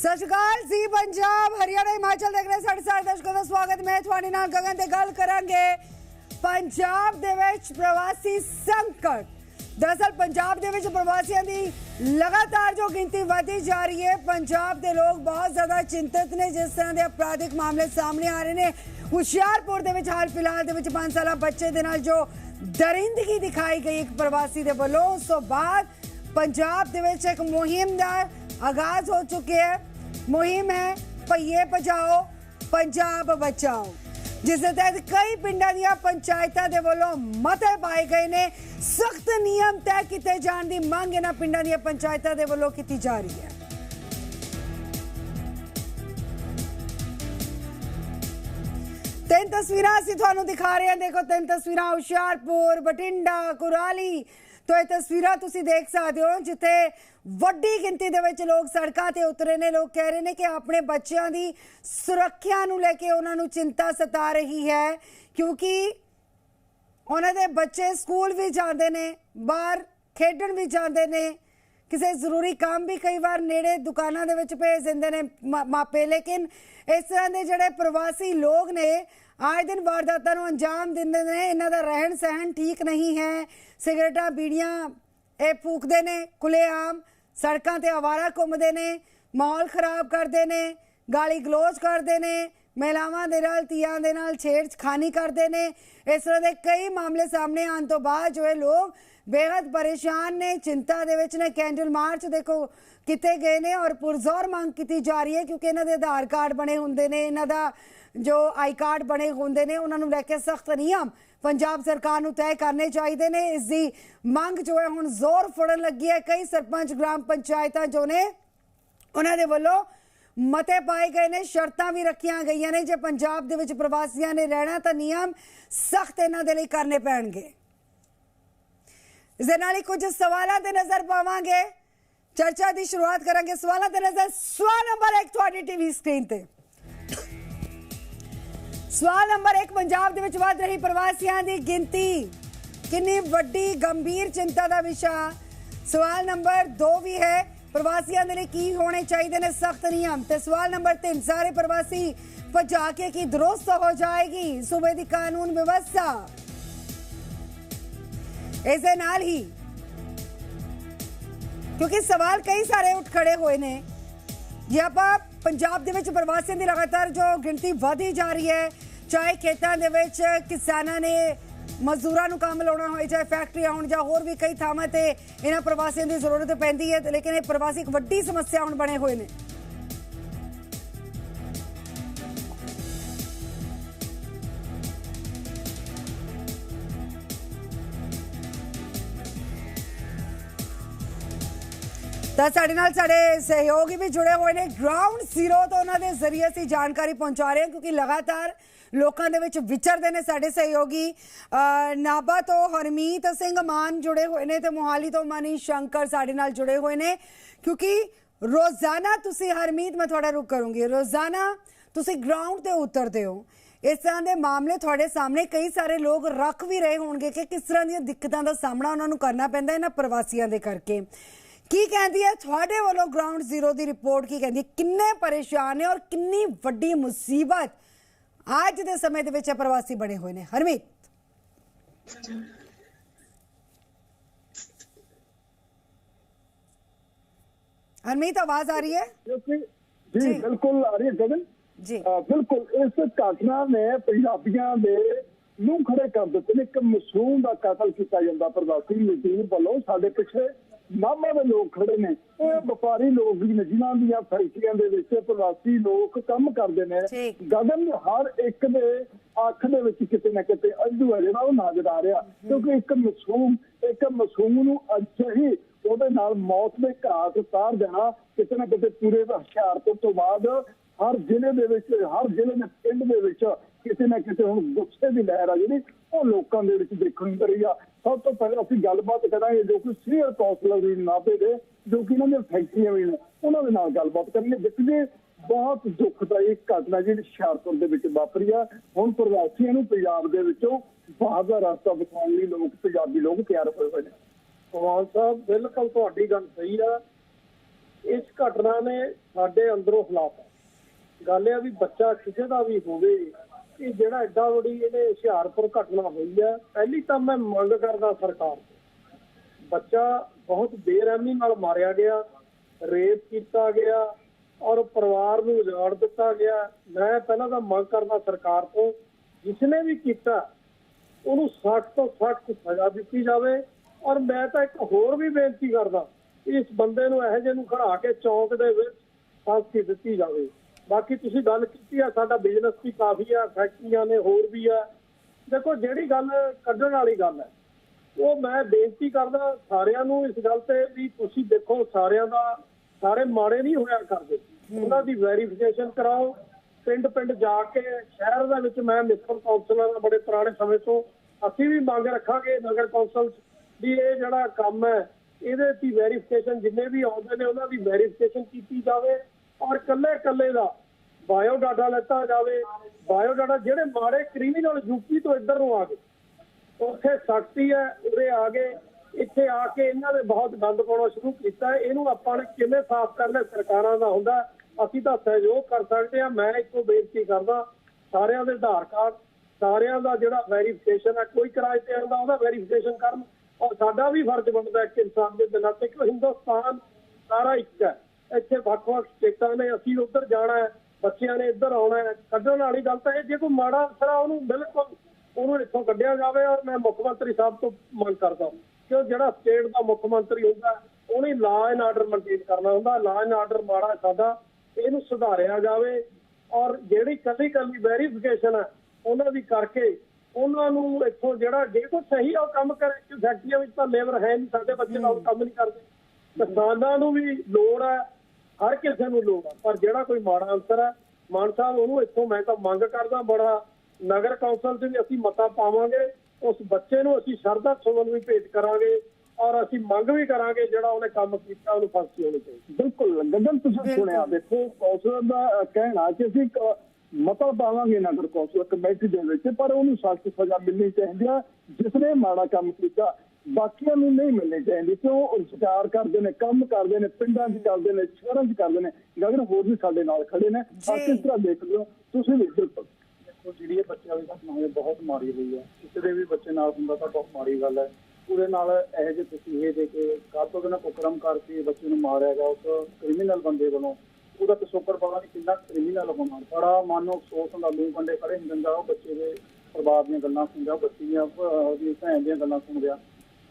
ਸਤਿ ਸ਼੍ਰੀ ਅਕਾਲ ਜੀ, ਪੰਜਾਬ, ਹਰਿਆਣਾ, ਹਿਮਾਚਲ ਦੇਖ ਰਹੇ ਸਾਡੇ ਸਾਰੇ ਦਰਸ਼ਕਾਂ ਦਾ ਸਵਾਗਤ। ਮੈਂ ਤੁਹਾਡੇ ਨਾਲ ਗਗਨ ਤੇ ਗੱਲ ਕਰਾਂਗੇ ਪੰਜਾਬ ਦੇ ਵਿੱਚ ਪ੍ਰਵਾਸੀ ਸੰਕਟ। ਦਰਅਸਲ ਪੰਜਾਬ ਦੇ ਵਿੱਚ ਪ੍ਰਵਾਸੀਆਂ ਦੀ ਲਗਾਤਾਰ ਜੋ ਗਿਣਤੀ ਵਧਦੀ ਜਾ ਰਹੀ ਹੈ, ਪੰਜਾਬ ਦੇ ਲੋਕ ਬਹੁਤ ਜ਼ਿਆਦਾ ਚਿੰਤਤ ਨੇ, ਜਿਸ ਤਰ੍ਹਾਂ ਦੇ ਅਪਰਾਧਿਕ ਮਾਮਲੇ ਸਾਹਮਣੇ ਆ ਰਹੇ ਨੇ। ਹੁਸ਼ਿਆਰਪੁਰ ਦੇ ਵਿੱਚ ਹਾਲ ਫਿਲਹਾਲ ਦੇ ਵਿੱਚ 5 ਸਾਲਾ ਬੱਚੇ ਦੇ ਨਾਲ ਜੋ ਦਰਿੰਦਗੀ ਦਿਖਾਈ ਗਈ ਇੱਕ ਪ੍ਰਵਾਸੀ ਦੇ ਵੱਲੋਂ। ਉਸ ਤੋਂ ਬਾਅਦ ਪੰਜਾਬ ਦੇ ਵਿੱਚ ਇੱਕ ਮੁਹਿੰਮ ਦਾ ਆਗਾਜ਼ ਹੋ ਚੁੱਕਿਆ ਹੈ। ਮੁਹਿੰਮ ਹੈ ਪਈਏ ਬਚਾਓ ਪੰਜਾਬ ਬਚਾਓ। ਜਿਸ ਦੇ ਤਹਿਤ ਕਈ ਪਿੰਡਾਂ ਦੀਆਂ ਪੰਚਾਇਤਾਂ ਦੇ ਵੱਲੋਂ ਮਤੇ ਪਾਏ ਗਏ ਨੇ। ਸਖਤ ਨਿਯਮ ਤੈਅ ਕੀਤੇ ਜਾਣ ਦੀ ਮੰਗ ਇਹਨਾਂ ਪਿੰਡਾਂ ਦੀਆਂ ਪੰਚਾਇਤਾਂ ਦੇ ਵੱਲੋਂ ਕੀਤੀ ਜਾ ਰਹੀ ਹੈ। ਤਿੰਨ ਤਸਵੀਰਾਂ ਅਸੀਂ ਤੁਹਾਨੂੰ ਦਿਖਾ ਰਹੇ ਹਾਂ। ਦੇਖੋ, ਤਿੰਨ ਤਸਵੀਰਾਂ, ਹੁਸ਼ਿਆਰਪੁਰ ਬਟਿੰਡਾ ਕੁਰਾਲੀ। ਤੋਂ ਇਹ ਤਸਵੀਰਾਂ ਤੁਸੀਂ ਦੇਖ ਸਕਦੇ ਹੋ, ਜਿੱਥੇ ਵੱਡੀ ਗਿਣਤੀ ਦੇ ਵਿੱਚ ਲੋਕ ਸੜਕਾਂ ਤੇ ਉਤਰੇ ਨੇ। ਲੋਕ ਕਹਿ ਰਹੇ ਨੇ ਕਿ ਆਪਣੇ ਬੱਚਿਆਂ ਦੀ ਸੁਰੱਖਿਆ ਨੂੰ ਲੈ ਕੇ ਉਹਨਾਂ ਨੂੰ ਚਿੰਤਾ ਸਤਾ ਰਹੀ ਹੈ, ਕਿਉਂਕਿ ਉਹਨਾਂ ਦੇ ਬੱਚੇ ਸਕੂਲ ਵੀ ਜਾਂਦੇ ਨੇ, ਬਾਹਰ ਖੇਡਣ ਵੀ ਜਾਂਦੇ ਨੇ। ਕਿਸੇ ਜ਼ਰੂਰੀ ਕੰਮ ਵੀ ਕਈ ਵਾਰ ਨੇੜੇ ਦੁਕਾਨਾਂ ਦੇ ਵਿੱਚ ਭੇਜ ਦਿੰਦੇ ਨੇ ਮਾ- ਮਾਪੇ। ਲੇਕਿਨ ਇਸ ਤਰ੍ਹਾਂ ਦੇ ਜਿਹੜੇ ਪ੍ਰਵਾਸੀ ਲੋਕ ਨੇ, ਆਏ ਦਿਨ ਵਾਰਦਾਤਾਂ ਨੂੰ ਅੰਜਾਮ ਦਿੰਦੇ ਨੇ। ਇਹਨਾਂ ਦਾ ਰਹਿਣ ਸਹਿਣ ਠੀਕ ਨਹੀਂ ਹੈ। ਸਿਗਰਟਾਂ, ਬੀੜੀਆਂ, ਇਹ ਫੂਕਦੇ ਨੇ ਖੁੱਲ੍ਹੇਆਮ ਸੜਕਾਂ ਤੇ ਆਵਾਰਾ ਘੁੰਮਦੇ ਨੇ, ਮਾਹੌਲ ਖਰਾਬ ਕਰਦੇ ਨੇ, ਗਾਲੀ ਗਲੋਚ ਕਰਦੇ ਨੇ, ਮਹਿਲਾਵਾਂ ਦੇ ਨਾਲ ਤੀਆਂ ਦੇ ਨਾਲ ਛੇੜਖਾਨੀ ਕਰਦੇ ਨੇ। ਇਸ ਤਰ੍ਹਾਂ ਦੇ ਕਈ ਮਾਮਲੇ ਸਾਹਮਣੇ ਆਉਣ ਤੋਂ ਬਾਅਦ ਜੋ ਇਹ ਲੋਕ ਬੇहद ਪਰੇਸ਼ਾਨ ਨੇ, ਚਿੰਤਾ ਦੇ ਵਿੱਚ ਨੇ। ਕੈਂਡਲ ਮਾਰਚ ਦੇਖੋ ਕਿਤੇ ਗਏ ਨੇ ਔਰ ਪੁਰਜ਼ੋਰ ਮੰਗ ਕੀਤੀ ਜਾ ਰਹੀ ਹੈ ਕਿਉਂਕਿ ਇਹਨਾਂ ਦੇ ਆਧਾਰ ਕਾਰਡ ਬਣੇ ਹੁੰਦੇ ਨੇ, ਇਹਨਾਂ ਦਾ ਜੋ ਆਈ ਕਾਰਡ ਬਣੇ ਹੁੰਦੇ ਨੇ, ਉਹਨਾਂ ਨੂੰ ਲੈ ਕੇ ਸਖਤ ਨਿਯਮ ਪੰਜਾਬ ਸਰਕਾਰ ਨੂੰ ਤੈਅ ਕਰਨੇ ਚਾਹੀਦੇ ਨੇ। ਇਸ ਦੀ ਮੰਗ ਜੋ ਹੈ, ਹੁਣ ਜ਼ੋਰ ਫੜਨ ਲੱਗੀ ਹੈ। ਕਈ ਸਰਪੰਚ, ਗ੍ਰਾਮ ਪੰਚਾਇਤਾਂ ਜੋ ਨੇ, ਉਹਨਾਂ ਦੇ ਵੱਲੋਂ ਮਤੇ ਪਾਏ ਗਏ ਨੇ, ਸ਼ਰਤਾਂ ਵੀ ਰੱਖੀਆਂ ਗਈਆਂ ਨੇ। ਜੇ ਪੰਜਾਬ ਦੇ ਵਿੱਚ ਪ੍ਰਵਾਸੀਆਂ ਨੇ ਰਹਿਣਾ, ਤਾਂ ਨਿਯਮ ਸਖਤ ਇਹਨਾਂ ਦੇ ਲਈ ਕਰਨੇ ਪੈਣਗੇ। ਇਸ ਦੇ ਨਾਲ ਹੀ ਕੁਝ ਸਵਾਲਾਂ ਤੇ ਨਜ਼ਰ ਪਾਵਾਂਗੇ। ਚਰਚਾ ਦੀ ਸ਼ੁਰੂਆਤ ਕਰਾਂਗੇ। ਸਵਾਲਾਂ ਤੇ ਨਜ਼ਰ, ਸਵਾਲ ਨੰਬਰ 1 ਤੁਹਾਡੀ ਟੀਵੀ ਸਕਰੀਨ ਤੇ। ਸਵਾਲ ਨੰਬਰ 1 ਪੰਜਾਬ ਦੇ ਵਿੱਚ ਵੱਧ ਰਹੀ ਪ੍ਰਵਾਸੀਆਂ ਦੀ ਗਿਣਤੀ। ਕਿੰਨੀ ਵੱਡੀ ਗੰਭੀਰ ਚਿੰਤਾ ਦਾ ਵਿਸ਼ਾ? ਸਵਾਲ ਨੰਬਰ 2 ਵੀ ਹੈ, ਪ੍ਰਵਾਸੀਆਂ ਦੇ ਲਈ ਕੀ ਹੋਣੇ ਚਾਹੀਦੇ ਨੇ? ਸਖਤ ਨਿਯਮ। ਤੇ ਸਵਾਲ ਨੰਬਰ 3 ਸਾਰੇ ਪ੍ਰਵਾਸੀ ਭਜਾ ਕੇ ਕੀ ਦਰੁਸਤ ਹੋ ਜਾਏਗੀ? ਸੂਬੇ ਦੀ ਕਾਨੂੰਨ ਵਿਵਸਥਾ। ਇਸ ਦੇ ਨਾਲ ਹੀ, ਕਿਉਂਕਿ ਸਵਾਲ ਕਈ ਸਾਰੇ ਉੱਠ ਖੜੇ ਹੋਏ ਨੇ। ਜੇ ਆਪਾਂ ਪੰਜਾਬ ਦੇ ਵਿੱਚ ਪ੍ਰਵਾਸੀਆਂ ਦੀ ਲਗਾਤਾਰ ਜੋ ਗਿਣਤੀ ਵਧੀ ਜਾ ਰਹੀ ਹੈ, ਚਾਹੇ ਖੇਤਾਂ ਦੇ ਵਿੱਚ ਕਿਸਾਨਾਂ ਨੇ ਮਜ਼ਦੂਰਾਂ ਨੂੰ ਕੰਮ ਲਾਉਣਾ ਹੋਏ, ਚਾਹੇ ਫੈਕਟਰੀਆਂ ਹੋਣ ਜਾਂ ਹੋਰ ਵੀ ਕਈ ਥਾਵਾਂ ਤੇ ਇਹਨਾਂ ਪ੍ਰਵਾਸੀਆਂ ਦੀ ਜ਼ਰੂਰਤ ਪੈਂਦੀ ਹੈ, ਲੇਕਿਨ ਇਹ ਪ੍ਰਵਾਸੀ ਇੱਕ ਵੱਡੀ ਸਮੱਸਿਆ ਹੁਣ ਬਣੇ ਹੋਏ ਨੇ। ਤਾਂ ਸਾਡੇ ਨਾਲ ਸਾਡੇ ਸਹਿਯੋਗੀ ਵੀ ਜੁੜੇ ਹੋਏ ਨੇ। ਗਰਾਊਂਡ ਜ਼ੀਰੋ ਤੋਂ ਉਹਨਾਂ ਦੇ ਜ਼ਰੀਏ ਅਸੀਂ ਜਾਣਕਾਰੀ ਪਹੁੰਚਾ ਰਹੇ ਹਾਂ ਕਿਉਂਕਿ ਲਗਾਤਾਰ ਲੋਕਾਂ ਦੇ ਵਿੱਚ ਵਿਚਰਦੇ ਨੇ ਸਾਡੇ ਸਹਿਯੋਗੀ। ਅਹ, ਨਾਭਾ ਤੋਂ ਹਰਮੀਤ ਸਿੰਘ ਮਾਨ ਜੁੜੇ ਹੋਏ ਨੇ ਤੇ ਮੋਹਾਲੀ ਤੋਂ ਮਨੀ ਸ਼ੰਕਰ ਸਾਡੇ ਨਾਲ ਜੁੜੇ ਹੋਏ ਨੇ। ਕਿਉਂਕਿ ਰੋਜ਼ਾਨਾ ਤੁਸੀਂ ਹਰਮੀਤ ਮੈਂ ਤੁਹਾਡਾ ਰੁਕ ਕਰੂੰਗੀ। ਰੋਜ਼ਾਨਾ ਤੁਸੀਂ ਗਰਾਊਂਡ ਤੇ ਉਤਰਦੇ ਹੋ। ਇਸ ਤਰ੍ਹਾਂ ਦੇ ਮਾਮਲੇ ਤੁਹਾਡੇ ਸਾਹਮਣੇ ਕਈ ਸਾਰੇ ਲੋਕ ਰੱਖ ਵੀ ਰਹੇ ਹੋਣਗੇ ਕਿ ਕਿਸ ਤਰ੍ਹਾਂ ਦੀਆਂ ਦਿੱਕਤਾਂ ਦਾ ਸਾਹਮਣਾ ਉਹਨਾਂ ਨੂੰ ਕਰਨਾ ਪੈਂਦਾ ਇਹਨਾਂ ਪ੍ਰਵਾਸੀਆਂ ਦੇ ਕਰਕੇ। ਕੀ ਕਹਿੰਦੀ ਹੈ? ਤੁਹਾਡੇ ਵੱਲੋਂ ਗਰਾਊਂਡ ਜ਼ੀਰੋ ਦੀ ਰਿਪੋਰਟ ਕੀ ਕਹਿੰਦੀ ਹੈ? ਕਿੰਨੇ ਪਰੇਸ਼ਾਨ ਨੇ ਔਰ ਕਿੰਨੀ ਵੱਡੀ ਮੁਸੀਬਤ ਅੱਜ ਦੇ ਸਮੇਂ ਦੇ ਵਿੱਚ ਪ੍ਰਵਾਸੀ ਬਣੇ ਹੋਏ ਨੇ। ਹਰਮੀਤ। ਹਰਮੀਤ ਆਵਾਜ਼ ਆ ਰਹੀ ਹੈ? ਜੀ। ਬਿਲਕੁਲ ਆ ਰਹੀ ਹੈ ਗਗਨ। ਜੀ। ਬਿਲਕੁਲ ਇਸ ਘਟਨਾ ਨੇ ਪੰਜਾਬੀਆਂ ਦੇ ਨੂੰ ਖੜੇ ਕਰ ਦਿੱਤੇ ਨੇ। ਇੱਕ ਮਾਸੂਮ ਦਾ ਕਤਲ ਕੀਤਾ ਜਾਂਦਾ। ਪ੍ਰਵਾਸੀ ਮਜ਼ਦੂਰ ਵੱਲੋਂ ਸਾਡੇ ਪਿੱਛੇ ਨਾਮਾ ਦੇ ਲੋਕ ਖੜੇ ਨੇ। ਇਹ ਵਪਾਰੀ ਲੋਕ ਵੀ ਨੇ ਜਿਨ੍ਹਾਂ ਦੀਆਂ ਫੈਕਟਰੀਆਂ ਦੇ ਵਿੱਚ ਪ੍ਰਵਾਸੀ ਲੋਕ ਕੰਮ ਕਰਦੇ ਨੇ। ਗਗਨ ਹਰ ਇੱਕ ਦੇ ਅੱਖ ਦੇ ਵਿੱਚ ਕਿਤੇ ਨਾ ਕਿਤੇ ਅੰਧੂ ਹੈ ਜਿਹੜਾ ਉਹ ਨਜ਼ਰ ਆ ਰਿਹਾ। ਕਿਉਂਕਿ ਇੱਕ ਮਾਸੂਮ ਇੱਕ ਮਾਸੂਮ ਨੂੰ ਅਜਿਹੀ ਉਹਦੇ ਨਾਲ ਮੌਤ ਦੇ ਘਾਟ ਉਤਾਰ ਦੇਣਾ ਕਿਤੇ ਨਾ ਕਿਤੇ ਪੂਰੇ ਹੁਸ਼ਿਆਰਪੁਰ ਤੋਂ ਬਾਅਦ ਹਰ ਜ਼ਿਲ੍ਹੇ ਦੇ ਵਿੱਚ ਹਰ ਜ਼ਿਲ੍ਹੇ ਦੇ ਪਿੰਡ ਦੇ ਵਿੱਚ ਕਿਤੇ ਨਾ ਕਿਤੇ ਹੁਣ ਗੁੱਸੇ ਦੀ ਲਹਿਰ ਆ ਜਿਹੜੀ ਉਹ ਲੋਕਾਂ ਦੇ ਵਿੱਚ ਦੇਖਣ ਨੂੰ ਰਹੀ ਆ। ਸਭ ਤੋਂ ਪਹਿਲਾਂ ਅਸੀਂ ਗੱਲਬਾਤ ਕਰਾਂਗੇ ਜੋ ਕਿ ਸੀਨੀਅਰ ਕੌਂਸਲਰ ਵੀ ਨਾਭੇ ਦੇ, ਜੋ ਕਿ ਇਹਨਾਂ ਦੀਆਂ ਫੈਕਟਰੀਆਂ ਵੀ ਨੇ, ਉਹਨਾਂ ਦੇ ਨਾਲ ਗੱਲਬਾਤ ਕਰਾਂਗੇ, ਜਿੱਥੇ ਬਹੁਤ ਦੁਖਦਾਈ ਘਟਨਾ ਜਿਹੜੀ ਹੁਸ਼ਿਆਰਪੁਰ ਦੇ ਵਿੱਚ ਵਾਪਰੀ ਆ। ਹੁਣ ਪ੍ਰਵਾਸੀਆਂ ਨੂੰ ਪੰਜਾਬ ਦੇ ਵਿੱਚੋਂ ਬਾਹਰ ਦਾ ਰਸਤਾ ਬਤਾਉਣ ਲਈ ਲੋਕ, ਪੰਜਾਬੀ ਲੋਕ ਤਿਆਰ ਹੋਏ ਹੋਏ ਨੇ। ਕਮਾਲ ਸਾਹਿਬ, ਬਿਲਕੁਲ ਤੁਹਾਡੀ ਗੱਲ ਸਹੀ ਆ। ਇਸ ਘਟਨਾ ਨੇ ਸਾਡੇ ਅੰਦਰੋਂ ਹਿਲਾਤਾ। ਗੱਲ ਇਹ ਆ ਵੀ ਬੱਚਾ ਕਿਸੇ ਦਾ ਵੀ ਹੋਵੇ ਕਿ ਜਿਹੜਾ ਐਡਾ ਵੱਡੀ ਇਹਨੇ ਹੁਸ਼ਿਆਰਪੁਰ ਘਟਨਾ ਹੋਈ ਹੈ, ਪਹਿਲੀ ਤਾਂ ਮੈਂ ਮੰਗ ਕਰਦਾ ਸਰਕਾਰ ਤੋਂ। ਬੱਚਾ ਬਹੁਤ ਬੇਰਹਿਮੀ ਨਾਲ ਮਾਰਿਆ ਗਿਆ, ਰੇਪ ਕੀਤਾ ਗਿਆ ਔਰ ਪਰਿਵਾਰ ਨੂੰ ਉਜਾੜ ਦਿੱਤਾ ਗਿਆ। ਮੈਂ ਪਹਿਲਾਂ ਤਾਂ ਮੰਗ ਕਰਦਾ ਸਰਕਾਰ ਤੋਂ, ਜਿਸਨੇ ਵੀ ਕੀਤਾ, ਉਹਨੂੰ ਸਖਤ ਤੋਂ ਸਖਤ ਸਜ਼ਾ ਦਿੱਤੀ ਜਾਵੇ। ਔਰ ਮੈਂ ਤਾਂ ਇੱਕ ਹੋਰ ਵੀ ਬੇਨਤੀ ਕਰਦਾ, ਇਸ ਬੰਦੇ ਨੂੰ ਇਹੋ ਜਿਹੇ ਨੂੰ ਖੜਾ ਕੇ ਚੌਂਕ ਦੇ ਵਿੱਚ ਫਾਂਸੀ ਦਿੱਤੀ ਜਾਵੇ। ਬਾਕੀ ਤੁਸੀਂ ਗੱਲ ਕੀਤੀ ਆ ਸਾਡਾ ਬਿਜ਼ਨਸ ਵੀ ਕਾਫੀ ਆ ਫੈਕਟਰੀਆਂ ਨੇ ਹੋਰ ਵੀ ਆ। ਦੇਖੋ ਜਿਹੜੀ ਗੱਲ ਕੱਢਣ ਵਾਲੀ ਗੱਲ ਹੈ ਉਹ ਮੈਂ ਬੇਨਤੀ ਕਰਦਾ ਸਾਰਿਆਂ ਨੂੰ ਇਸ ਗੱਲ ਤੇ ਵੀ ਤੁਸੀਂ ਦੇਖੋ ਸਾਰਿਆਂ ਦਾ ਸਾਰੇ ਮਾੜੇ ਨਹੀਂ ਹੋਇਆ ਕਰਦੇ। ਉਹਨਾਂ ਦੀ ਵੈਰੀਫਿਕੇਸ਼ਨ ਕਰਾਓ। ਪਿੰਡ ਪਿੰਡ ਜਾ ਕੇ ਸ਼ਹਿਰ ਦੇ ਵਿੱਚ ਮੈਂ ਮਿਸਟਰ ਕੌਂਸਲਰ ਦਾ ਬੜੇ ਪੁਰਾਣੇ ਸਮੇਂ ਤੋਂ। ਅਸੀਂ ਵੀ ਮੰਗ ਰੱਖਾਂਗੇ ਨਗਰ ਕੌਂਸਲ ਵੀ ਇਹ ਜਿਹੜਾ ਕੰਮ ਹੈ ਇਹਦੇ ਦੀ ਵੈਰੀਫਿਕੇਸ਼ਨ ਜਿੰਨੇ ਵੀ ਆਉਂਦੇ ਨੇ ਉਹਨਾਂ ਦੀ ਵੈਰੀਫਿਕੇਸ਼ਨ ਕੀਤੀ ਜਾਵੇ। ਔਰ ਕੱਲੇ ਕੱਲੇ ਦਾ ਬਾਇਓ ਡਾਟਾ ਲੈਤਾ ਜਾਵੇ। ਬਾਇਓ ਡਾਟਾ ਜਿਹੜੇ ਮਾੜੇ ਕ੍ਰਿਮੀਨਲ ਯੂਪੀ ਤੋਂ ਇੱਧਰ ਨੂੰ ਆ ਗਏ। ਉੱਥੇ ਸਖਤੀ ਹੈ, ਉਰੇ ਆ ਗਏ। ਇੱਥੇ ਆ ਕੇ ਇਹਨਾਂ ਨੇ ਬਹੁਤ ਗੰਦ ਪਾਉਣਾ ਸ਼ੁਰੂ ਕੀਤਾ ਇਹਨੂੰ ਆਪਾਂ ਨੇ ਕਿਵੇਂ ਸਾਫ਼ ਕਰਨਾ ਸਰਕਾਰਾਂ ਦਾ ਹੁੰਦਾ ਅਸੀਂ ਤਾਂ ਸਹਿਯੋਗ ਕਰ ਸਕਦੇ ਹਾਂ। ਮੈਂ ਇੱਕੋ ਬੇਨਤੀ ਕਰਦਾ, ਸਾਰਿਆਂ ਦੇ ਆਧਾਰ ਕਾਰਡ, ਸਾਰਿਆਂ ਦਾ ਜਿਹੜਾ ਵੈਰੀਫਿਕੇਸ਼ਨ ਹੈ, ਕੋਈ ਕਿਰਾਏ ਤੇ ਆਉਂਦਾ, ਉਹਦਾ ਵੈਰੀਫਿਕੇਸ਼ਨ ਕਰਨ। ਔਰ ਸਾਡਾ ਵੀ ਫਰਜ਼ ਬਣਦਾ ਹੈ ਕਿ ਇਨਸਾਨ ਦੇ ਦਿਨਾਂ ਤੇ ਕਿ ਹਿੰਦੁਸਤਾਨ ਸਾਰਾ ਇੱਕ ਹੈ। ਇੱਥੇ ਵੱਖ-ਵੱਖ ਸਟੇਟਾਂ ਨੇ ਅਸੀਂ ਉੱਧਰ ਜਾਣਾ ਹੈ ਬੱਚਿਆਂ ਨੇ ਇੱਧਰ ਆਉਣਾ ਹੈ ਕੱਢਣ ਵਾਲੀ ਗੱਲ ਤਾਂ ਇਹ ਜੇ ਕੋਈ ਮਾੜਾ ਅਫਸਰ ਆ ਉਹਨੂੰ ਬਿਲਕੁਲ ਉਹਨੂੰ ਇੱਥੋਂ ਕੱਢਿਆ ਜਾਵੇ ਔਰ ਮੈਂ ਮੁੱਖ ਮੰਤਰੀ ਸਾਹਿਬ ਤੋਂ ਮੰਗ ਕਰਦਾ ਕਿ ਉਹ ਜਿਹੜਾ ਸਟੇਟ ਦਾ ਮੁੱਖ ਮੰਤਰੀ ਹੁੰਦਾ ਉਹਨੇ ਲਾ ਐਂਡ ਆਰਡਰ ਮੇਨਟੇਨ ਕਰਨਾ ਹੁੰਦਾ ਲਾ ਐਂਡ ਆਰਡਰ ਮਾੜਾ ਸਾਡਾ ਇਹਨੂੰ ਸੁਧਾਰਿਆ ਜਾਵੇ ਔਰ ਜਿਹੜੀ ਕੱਲੀ ਕੱਲੀ ਵੈਰੀਫਿਕੇਸ਼ਨ ਹੈ ਉਹਨਾਂ ਦੀ ਕਰਕੇ ਉਹਨਾਂ ਨੂੰ ਇੱਥੋਂ ਜਿਹੜਾ ਜੇ ਕੋਈ ਸਹੀ ਉਹ ਕੰਮ ਕਰੇ ਕਿ ਫੈਕਟਰੀਆਂ ਵਿੱਚ ਤਾਂ ਲੇਬਰ ਹੈ ਨਹੀਂ ਸਾਡੇ ਬੱਚੇ ਨਾਲ ਕੰਮ ਨਹੀਂ ਕਰਦੇ। ਕਿਸਾਨਾਂ ਨੂੰ ਵੀ ਲੋੜ ਹੈ ਹਰ ਕਿਸੇ ਨੂੰ ਲੋੜ ਹੈ ਪਰ ਜਿਹੜਾ ਕੋਈ ਮਾੜਾ ਅੰਸਰ ਹੈ ਮਾਨ ਸਾਹਿਬ ਉਹਨੂੰ ਇੱਥੋਂ ਮੈਂ ਤਾਂ ਮੰਗ ਕਰਦਾ ਬੜਾ। ਨਗਰ ਕੌਂਸਲ 'ਚ ਵੀ ਅਸੀਂ ਮਤਾ ਪਾਵਾਂਗੇ ਉਸ ਬੱਚੇ ਨੂੰ ਅਸੀਂ ਸ਼ਰਧਾ ਸੁਮਨ ਵੀ ਭੇਟ ਕਰਾਂਗੇ ਔਰ ਅਸੀਂ ਮੰਗ ਵੀ ਕਰਾਂਗੇ ਜਿਹੜਾ ਉਹਨੇ ਕੰਮ ਕੀਤਾ ਉਹਨੂੰ ਫਾਂਸੀ ਹੋਣੀ ਚਾਹੀਦੀ। ਬਿਲਕੁਲ ਗਗਨ ਤੁਸੀਂ। ਸੁਣਿਆ ਦੇਖੋ ਕੌਂਸਲਰ ਦਾ ਕਹਿਣਾ ਕਿ ਅਸੀਂ ਮਤਾ ਪਾਵਾਂਗੇ ਨਗਰ ਕੌਂਸਲ ਕਮੇਟੀ ਦੇ ਵਿੱਚ ਪਰ ਉਹਨੂੰ ਸਖਤ ਸਜ਼ਾ ਮਿਲਣੀ ਚਾਹੀਦੀ ਹੈ ਜਿਸਨੇ ਮਾੜਾ ਕੰਮ ਕੀਤਾ। ਬਾਕੀਆਂ ਨੂੰ ਨਹੀਂ ਮਿਲਣੀ ਚਾਹੀਦੀ ਕਿਉਂ ਉਹ ਰੁਜ਼ਗਾਰ ਕਰਦੇ ਨੇ ਕੰਮ ਕਰਦੇ ਨੇ ਪਿੰਡਾਂ 'ਚ ਕਰਦੇ ਨੇ ਸ਼ਹਿਰਾਂ 'ਚ ਕਰਦੇ ਨੇ ਗਗਨ ਹੋਰ ਵੀ ਸਾਡੇ ਨਾਲ ਖੜੇ ਨੇ। ਆ ਜੀ। ਕਿਸ ਤਰ੍ਹਾਂ ਦੇਖ ਲਿਓ ਤੁਸੀਂ ਵੀ ਬਿਲਕੁਲ। ਦੇਖੋ ਜਿਹੜੀ ਇਹ ਬੱਚਿਆਂ ਦੀ ਘਟਨਾ ਹੋਈ ਬਹੁਤ ਮਾੜੀ ਹੋਈ ਹੈ। ਕਿਸੇ ਦੇ ਵੀ ਬੱਚੇ ਨਾਲ ਹੁੰਦਾ ਤਾਂ ਬਹੁਤ ਮਾੜੀ ਗੱਲ ਹੈ। ਉਹਦੇ ਨਾਲ ਇਹੋ ਜਿਹੇ ਤੁਸੀਂ ਇਹ ਦੇ ਕੇ ਕਾਤੋਂ ਬਿਨਾਂ ਕੁਕਰਮ ਕਰਕੇ ਬੱਚੇ ਨੂੰ ਮਾਰਿਆ ਗਿਆ ਉਸ ਕ੍ਰਿਮੀਨਲ ਬੰਦੇ ਵੱਲੋਂ। ਉਹਦਾ ਪਿਛੋਕੜ ਪਤਾ ਨਹੀਂ ਕਿੰਨਾ ਕ੍ਰਿਮੀਨਲ ਹੋਣਾ ਬੜਾ ਮਨ ਨੂੰ ਅਫਸੋਸ ਹੁੰਦਾ ਲੂ ਕੰਡੇ ਖੜੇ ਹੁੰਦੇ ਹੁੰਦਾ ਉਹ ਬੱਚੇ ਦੇ ਪਰਿਵਾਰ ਦੀਆਂ ਗੱਲਾਂ ਸੁਣਦਾ ਬੱਚੀ ਦੀਆਂ ਉਹਦੀ ਭੈਣ ਦੀਆਂ ਗੱਲਾਂ ਸੁਣਦਿਆਂ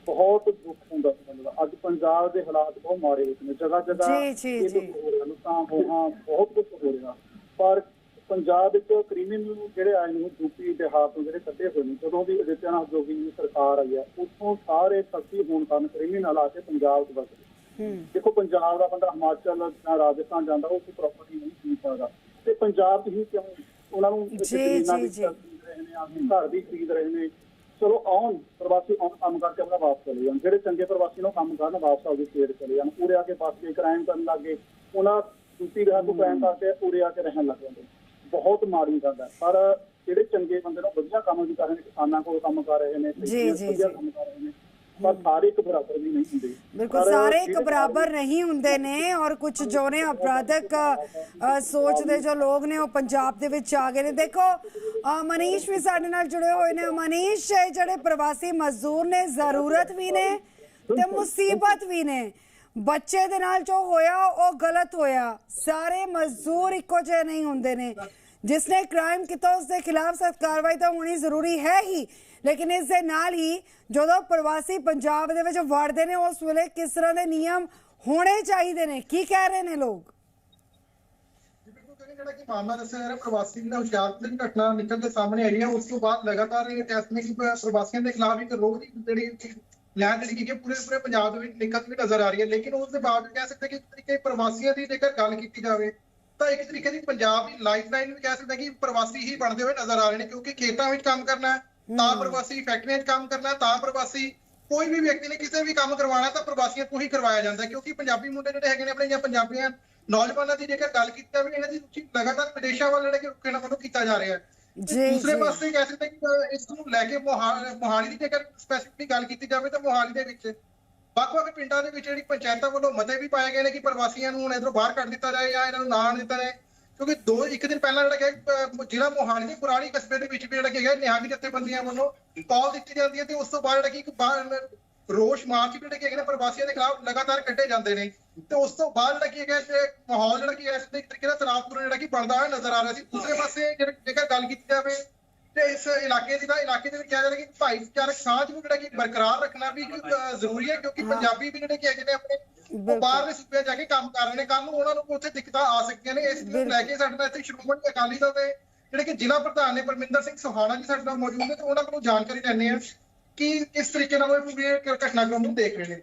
ਬਹੁਤ ਦੁੱਖ ਹੁੰਦਾ ਸੀ ਅੱਜ ਪੰਜਾਬ ਦੇ ਹਾਲਾਤ ਬਹੁਤ ਮਾੜੇ ਹੋਏ ਨੇ। ਜਗ੍ਹਾ ਜਗ੍ਹਾ ਜੀ, ਜੀ, ਇਹ ਲੁੱਟਾਂ ਖੋਹਾਂ ਬਹੁਤ ਕੁਝ ਹੋ ਰਿਹਾ। ਪਰ ਪੰਜਾਬ ਵਿੱਚ ਕ੍ਰਿਮੀਨਲ ਜਿਹੜੇ ਆਏ ਨੇ ਯੂਪੀ ਬਿਹਾਰ ਤੋਂ ਜਿਹੜੇ ਕੱਢੇ ਹੋਏ ਨੇ ਜਦੋਂ ਦੀ ਅਦਿੱਤਿਆਨਾਥ ਜੋਗੀ ਦੀ ਸਰਕਾਰ ਆਈ ਹੈ ਉੱਥੋਂ ਸਾਰੇ ਸਖਤੀ ਹੋਣ ਕਾਰਨ ਕ੍ਰਿਮੀਨਲ ਆ ਕੇ ਪੰਜਾਬ 'ਚ ਵਸ ਦੇਖੋ ਪੰਜਾਬ ਦਾ ਬੰਦਾ ਹਿਮਾਚਲ ਜਾਂ ਰਾਜਸਥਾਨ ਜਾਂਦਾ ਉਹ ਕੋਈ ਪ੍ਰਾਪਰਟੀ ਨਹੀਂ ਖਰੀਦ ਸਕਦਾ ਤੇ ਪੰਜਾਬ 'ਚ ਹੀ ਕਿਉਂ? ਉਹਨਾਂ ਨੂੰ ਜ਼ਮੀਨਾਂ ਜੀ, ਵੀ ਜੀ। ਖਰੀਦ ਰਹੇ ਨੇ ਆਪਣੇ ਘਰ ਵੀ ਖਰੀਦ ਰਹੇ ਨੇ। ਚਲੋ ਆਉਣ ਪ੍ਰਵਾਸੀ ਆਉਣ ਕੰਮ ਕਰਕੇ ਆਪਣਾ ਵਾਪਸ ਚਲੇ ਜਾਣ। ਜਿਹੜੇ ਚੰਗੇ ਪ੍ਰਵਾਸੀ ਨੇ ਕੰਮ ਕਰਨ ਵਾਪਸ ਆਪਦੀ ਸਟੇਟ ਚਲੇ ਜਾਣ। ਪੂਰੇ ਆ ਕੇ ਬਸ ਕੇ ਕ੍ਰਾਈਮ ਕਰਨ ਲੱਗੇ। ਉਹਨਾਂ ਦੂਸਰੀ ਜਗ੍ਹਾ ਤੋਂ ਕ੍ਰਾਈਮ ਕਰਕੇ ਪੂਰੇ ਆ ਕੇ ਰਹਿਣ ਲੱਗ ਜਾਂਦੇ। ਬਹੁਤ ਮਾੜੀ ਗੱਲ ਹੈ। ਪਰ ਜਿਹੜੇ ਚੰਗੇ ਬੰਦੇ ਨੇ ਵਧੀਆ ਕੰਮ ਵੀ ਕਰ ਰਹੇ ਨੇ ਕਿਸਾਨਾਂ ਕੋਲ ਕੰਮ ਕਰ ਰਹੇ ਨੇ ਜੀ, ਜੀ, ਵਧੀਆ ਜੀ। ਕੰਮ ਕਰ ਰਹੇ ਨੇ। ਪਰ ਸਾਰੇ ਇੱਕ ਬਰਾਬਰ ਵੀ ਨਹੀਂ ਹੁੰਦੇ। ਬਿਲਕੁਲ ਸਾਰੇ ਇੱਕ ਬਰਾਬਰ ਨਹੀਂ ਹੁੰਦੇ ਨੇ ਔਰ ਕੁਝ ਜੋ ਨੇ ਅਪਰਾਧਕ ਸੋਚ ਦੇ ਜੋ ਲੋਕ ਨੇ ਉਹ ਪੰਜਾਬ ਦੇ ਵਿੱਚ ਆ ਗਏ ਨੇ। ਦੇਖੋ ਮਨੀਸ਼ ਵੀ ਸਾਡੇ ਨਾਲ ਜੁੜੇ ਹੋਏ ਨੇ। ਮਨੀਸ਼ ਜਿਹੜੇ ਪ੍ਰਵਾਸੀ ਮਜ਼ਦੂਰ ਨੇ ਜ਼ਰੂਰਤ ਵੀ ਨੇ ਤੇ ਮੁਸੀਬਤ ਵੀ ਨੇ। ਬੱਚੇ ਦੇ ਨਾਲ ਜੋ ਹੋਇਆ ਉਹ ਗਲਤ ਹੋਇਆ। ਸਾਰੇ ਮਜ਼ਦੂਰ ਇੱਕੋ ਜਿਹੇ ਨਹੀਂ ਹੁੰਦੇ ਨੇ। ਜਿਸਨੇ ਕ੍ਰਾਈਮ ਕੀਤਾ ਉਸ ਦੇ ਖਿਲਾਫ ਸਖਤ ਕਾਰਵਾਈ ਤਾਂ ਹੋਣੀ ਜ਼ਰੂਰੀ ਹੈ ਹੀ। ਲੇਕਿਨ ਇਸ ਦੇ ਨਾਲ ਹੀ ਜਦੋਂ ਪ੍ਰਵਾਸੀ ਪੰਜਾਬ ਦੇ ਵਿੱਚ ਵੜਦੇ ਨੇ, ਉਸ ਵੇਲੇ ਕਿਸ ਤਰ੍ਹਾਂ ਦੇ ਨਿਯਮ ਹੋਣੇ ਚਾਹੀਦੇ ਨੇ? ਕੀ ਕਹਿ ਰਹੇ ਨੇ ਲੋਕ? ਜਿਹੜਾ ਕਿ ਮਾਮਲਾ ਦੱਸਿਆ ਜਾ ਰਿਹਾ, ਪ੍ਰਵਾਸੀ ਜਿਹੜਾ ਹੁਸ਼ਿਆਰਪੁਰ ਦੀ ਘਟਨਾ ਨਿਕਲ ਕੇ ਸਾਹਮਣੇ ਆਈ ਹੈ, ਉਸ ਤੋਂ ਬਾਅਦ ਲਗਾਤਾਰ ਇਹ ਟੈਸਟ ਨੇ ਕਿ ਪ੍ਰਵਾਸੀਆਂ ਦੇ ਖਿਲਾਫ ਇੱਕ ਰੋਗ ਦੀ ਜਿਹੜੀ ਲਿਆ ਜਿਹੜੀ ਕਿ ਪੂਰੇ ਪੂਰੇ ਪੰਜਾਬ ਦੇ ਵਿੱਚ ਨਿਕਲ ਵੀ ਨਜ਼ਰ ਆ ਰਹੀ ਹੈ। ਲੇਕਿਨ ਉਸ ਦੇ ਬਾਵਜੂਦ ਕਹਿ ਸਕਦੇ ਕਿ ਇੱਕ ਤਰੀਕੇ ਪ੍ਰਵਾਸੀਆਂ ਦੀ ਜੇਕਰ ਗੱਲ ਕੀਤੀ ਜਾਵੇ, ਤਾਂ ਇੱਕ ਤਰੀਕੇ ਦੀ ਪੰਜਾਬ ਦੀ ਲਾਈਫਲਾਈਨ ਵੀ ਕਹਿ ਸਕਦੇ ਕਿ ਪ੍ਰਵਾਸੀ ਹੀ ਬਣਦੇ ਹੋਏ ਨਜ਼ਰ ਆ ਰਹੇ ਨੇ, ਕਿਉਂਕਿ ਖੇਤਾਂ ਵਿੱਚ ਕੰਮ ਕਰਨਾ ਤਾਂ ਪ੍ਰਵਾਸੀ ਫੈਕਟਰੀਆਂ 'ਚ ਕੰਮ ਕਰਨਾ ਤਾਂ ਪ੍ਰਵਾਸੀ ਕੋਈ ਵੀ ਵਿਅਕਤੀ ਨੇ ਕਿਸੇ ਵੀ ਕੰਮ ਕਰਵਾਉਣਾ ਤਾਂ ਪ੍ਰਵਾਸੀਆਂ ਤੋਂ ਹੀ ਕਰਵਾਇਆ ਜਾਂਦਾ ਕਿਉਂਕਿ ਪੰਜਾਬੀ ਮੁੰਡੇ ਜਿਹੜੇ ਹੈਗੇ ਨੇ ਆਪਣੇ ਜਾਂ ਪੰਜਾਬੀਆਂ ਨੌਜਵਾਨਾਂ ਦੀ ਜੇਕਰ ਗੱਲ ਕੀਤੀ ਜਾਵੇ ਇਹਨਾਂ ਦੀ ਰੁਚੀ ਲਗਾਤਾਰ ਵਿਦੇਸ਼ਾਂ ਵੱਲ ਜਿਹੜੇ ਕਿ ਰੁਕੇ ਨਾ ਵੱਲੋਂ ਕੀਤਾ ਜਾ ਰਿਹਾ ਹੈ। ਜੀ, ਦੂਸਰੇ। ਪਾਸੇ ਕਹਿ ਸਕਦੇ ਕਿ ਇਸ ਨੂੰ ਲੈ ਕੇ ਮੋਹਾ- ਮੋਹਾਲੀ ਦੀ ਜੇਕਰ ਸਪੈਸੀਫਿਕਲੀ ਗੱਲ ਕੀਤੀ ਜਾਵੇ ਤਾਂ ਮੋਹਾਲੀ ਦੇ ਵਿੱਚ ਵੱਖ-ਵੱਖ ਪਿੰਡਾਂ ਦੇ ਵਿੱਚ ਜਿਹੜੀ ਪੰਚਾਇਤਾਂ ਵੱਲੋਂ ਮਤੇ ਵੀ ਪਾਏ ਗਏ ਨੇ ਕਿ ਪ੍ਰਵਾਸੀਆਂ ਨੂੰ ਹੁਣ ਇਧਰੋਂ ਬਾਹਰ ਕੱਢ ਦਿੱਤਾ ਜਾਏ ਜਾਂ ਇਹਨਾਂ ਨੂੰ ਨਾ ਦਿੱਤਾ ਜਾਏ। ਕਿਉਂਕਿ ਦੋ, ਇੱਕ ਦਿਨ ਪਹਿਲਾਂ ਜਿਹੜਾ ਕਿ ਜ਼ਿਲ੍ਹਾ ਮੋਹਾਲੀ ਦੇ ਪੁਰਾਣੀ ਕਸਬੇ ਦੇ ਵਿੱਚ ਵੀ ਜਿਹੜਾ ਕਿ ਹੈਗਾ ਨਿਹੰਗ ਜਥੇਬੰਦੀਆਂ ਵੱਲੋਂ ਕਾਲ ਦਿੱਤੀ ਜਾਂਦੀ ਹੈ ਤੇ ਉਸ ਤੋਂ ਬਾਅਦ ਜਿਹੜਾ ਕਿ ਇੱਕ ਰੋਸ਼ ਮਾਰਚ ਵੀ ਜਿਹੜੇ ਕਿ ਹੈਗੇ ਨੇ, ਪ੍ਰਵਾਸੀਆਂ ਦੇ ਖਿਲਾਫ ਲਗਾਤਾਰ ਕੱਢੇ ਜਾਂਦੇ ਨੇ। ਤੇ ਉਸ ਤੋਂ ਬਾਅਦ ਜਿਹੜਾ ਕੀ ਹੈਗਾ ਤੇ ਮਾਹੌਲ ਜਿਹੜਾ ਕਿ ਇਸ ਦੇ ਤਰੀਕੇ ਦਾ ਤਣਾਅਪੂਰਨ ਜਿਹੜਾ ਕਿ ਬਣਦਾ ਹੋਇਆ ਨਜ਼ਰ ਆ ਰਿਹਾ ਸੀ। ਦੂਸਰੇ ਪਾਸੇ ਜੇ- ਜੇਕਰ ਗੱਲ ਕੀਤੀ ਜਾਵੇ ਤੇ ਇਸ ਇਲਾਕੇ ਦੀ ਤਾਂ ਇਲਾਕੇ ਦੇ ਵਿੱਚ ਕਿਹਾ ਜਾ ਰਿਹਾ ਕਿ ਭਾਈਚਾਰਕ ਸਾਂਝ ਨੂੰ ਜਿਹੜਾ ਕਿ ਬਰਕਰਾਰ ਰੱਖਣਾ ਵੀ ਜ਼ਰੂਰੀ ਹੈ ਕਿਉਂਕਿ ਪੰਜਾਬੀ ਵੀ ਜਿਹੜੇ ਕਿ ਹੈਗੇ ਨੇ ਆਪਣੇ ਬਾਹਰਲੇ ਸੂਬਿਆਂ ਜਾ ਕੇ ਕੰਮ ਕਰ ਰਹੇ ਨੇ ਕੱਲ ਨੂੰ ਉਹਨਾਂ ਨੂੰ ਉੱਥੇ ਦਿੱਕਤਾਂ ਆ ਸਕਦੀਆਂ ਨੇ। ਇਸ ਨੂੰ ਲੈ ਕੇ ਸਾਡੇ ਨਾਲ ਇੱਥੇ ਸ਼੍ਰੋਮਣੀ ਅਕਾਲੀ ਦਲ ਦੇ ਜਿਹੜੇ ਕਿ ਜ਼ਿਲ੍ਹਾ ਪ੍ਰਧਾਨ ਨੇ ਪਰਮਿੰਦਰ ਸਿੰਘ ਸੁਹਾਣਾ ਜੀ ਸਾਡੇ ਨਾਲ ਮੌਜੂਦ ਨੇ ਤੇ ਉਹਨਾਂ ਕੋਲੋਂ ਜਾਣਕਾਰੀ ਲੈਣੇ ਆ ਕਿ ਕਿਸ ਤਰੀਕੇ ਨਾਲ ਉਹ ਪੂਰੇ ਘਟਨਾਕ੍ਰਮ ਨੂੰ ਦੇਖ ਰਹੇ ਨੇ।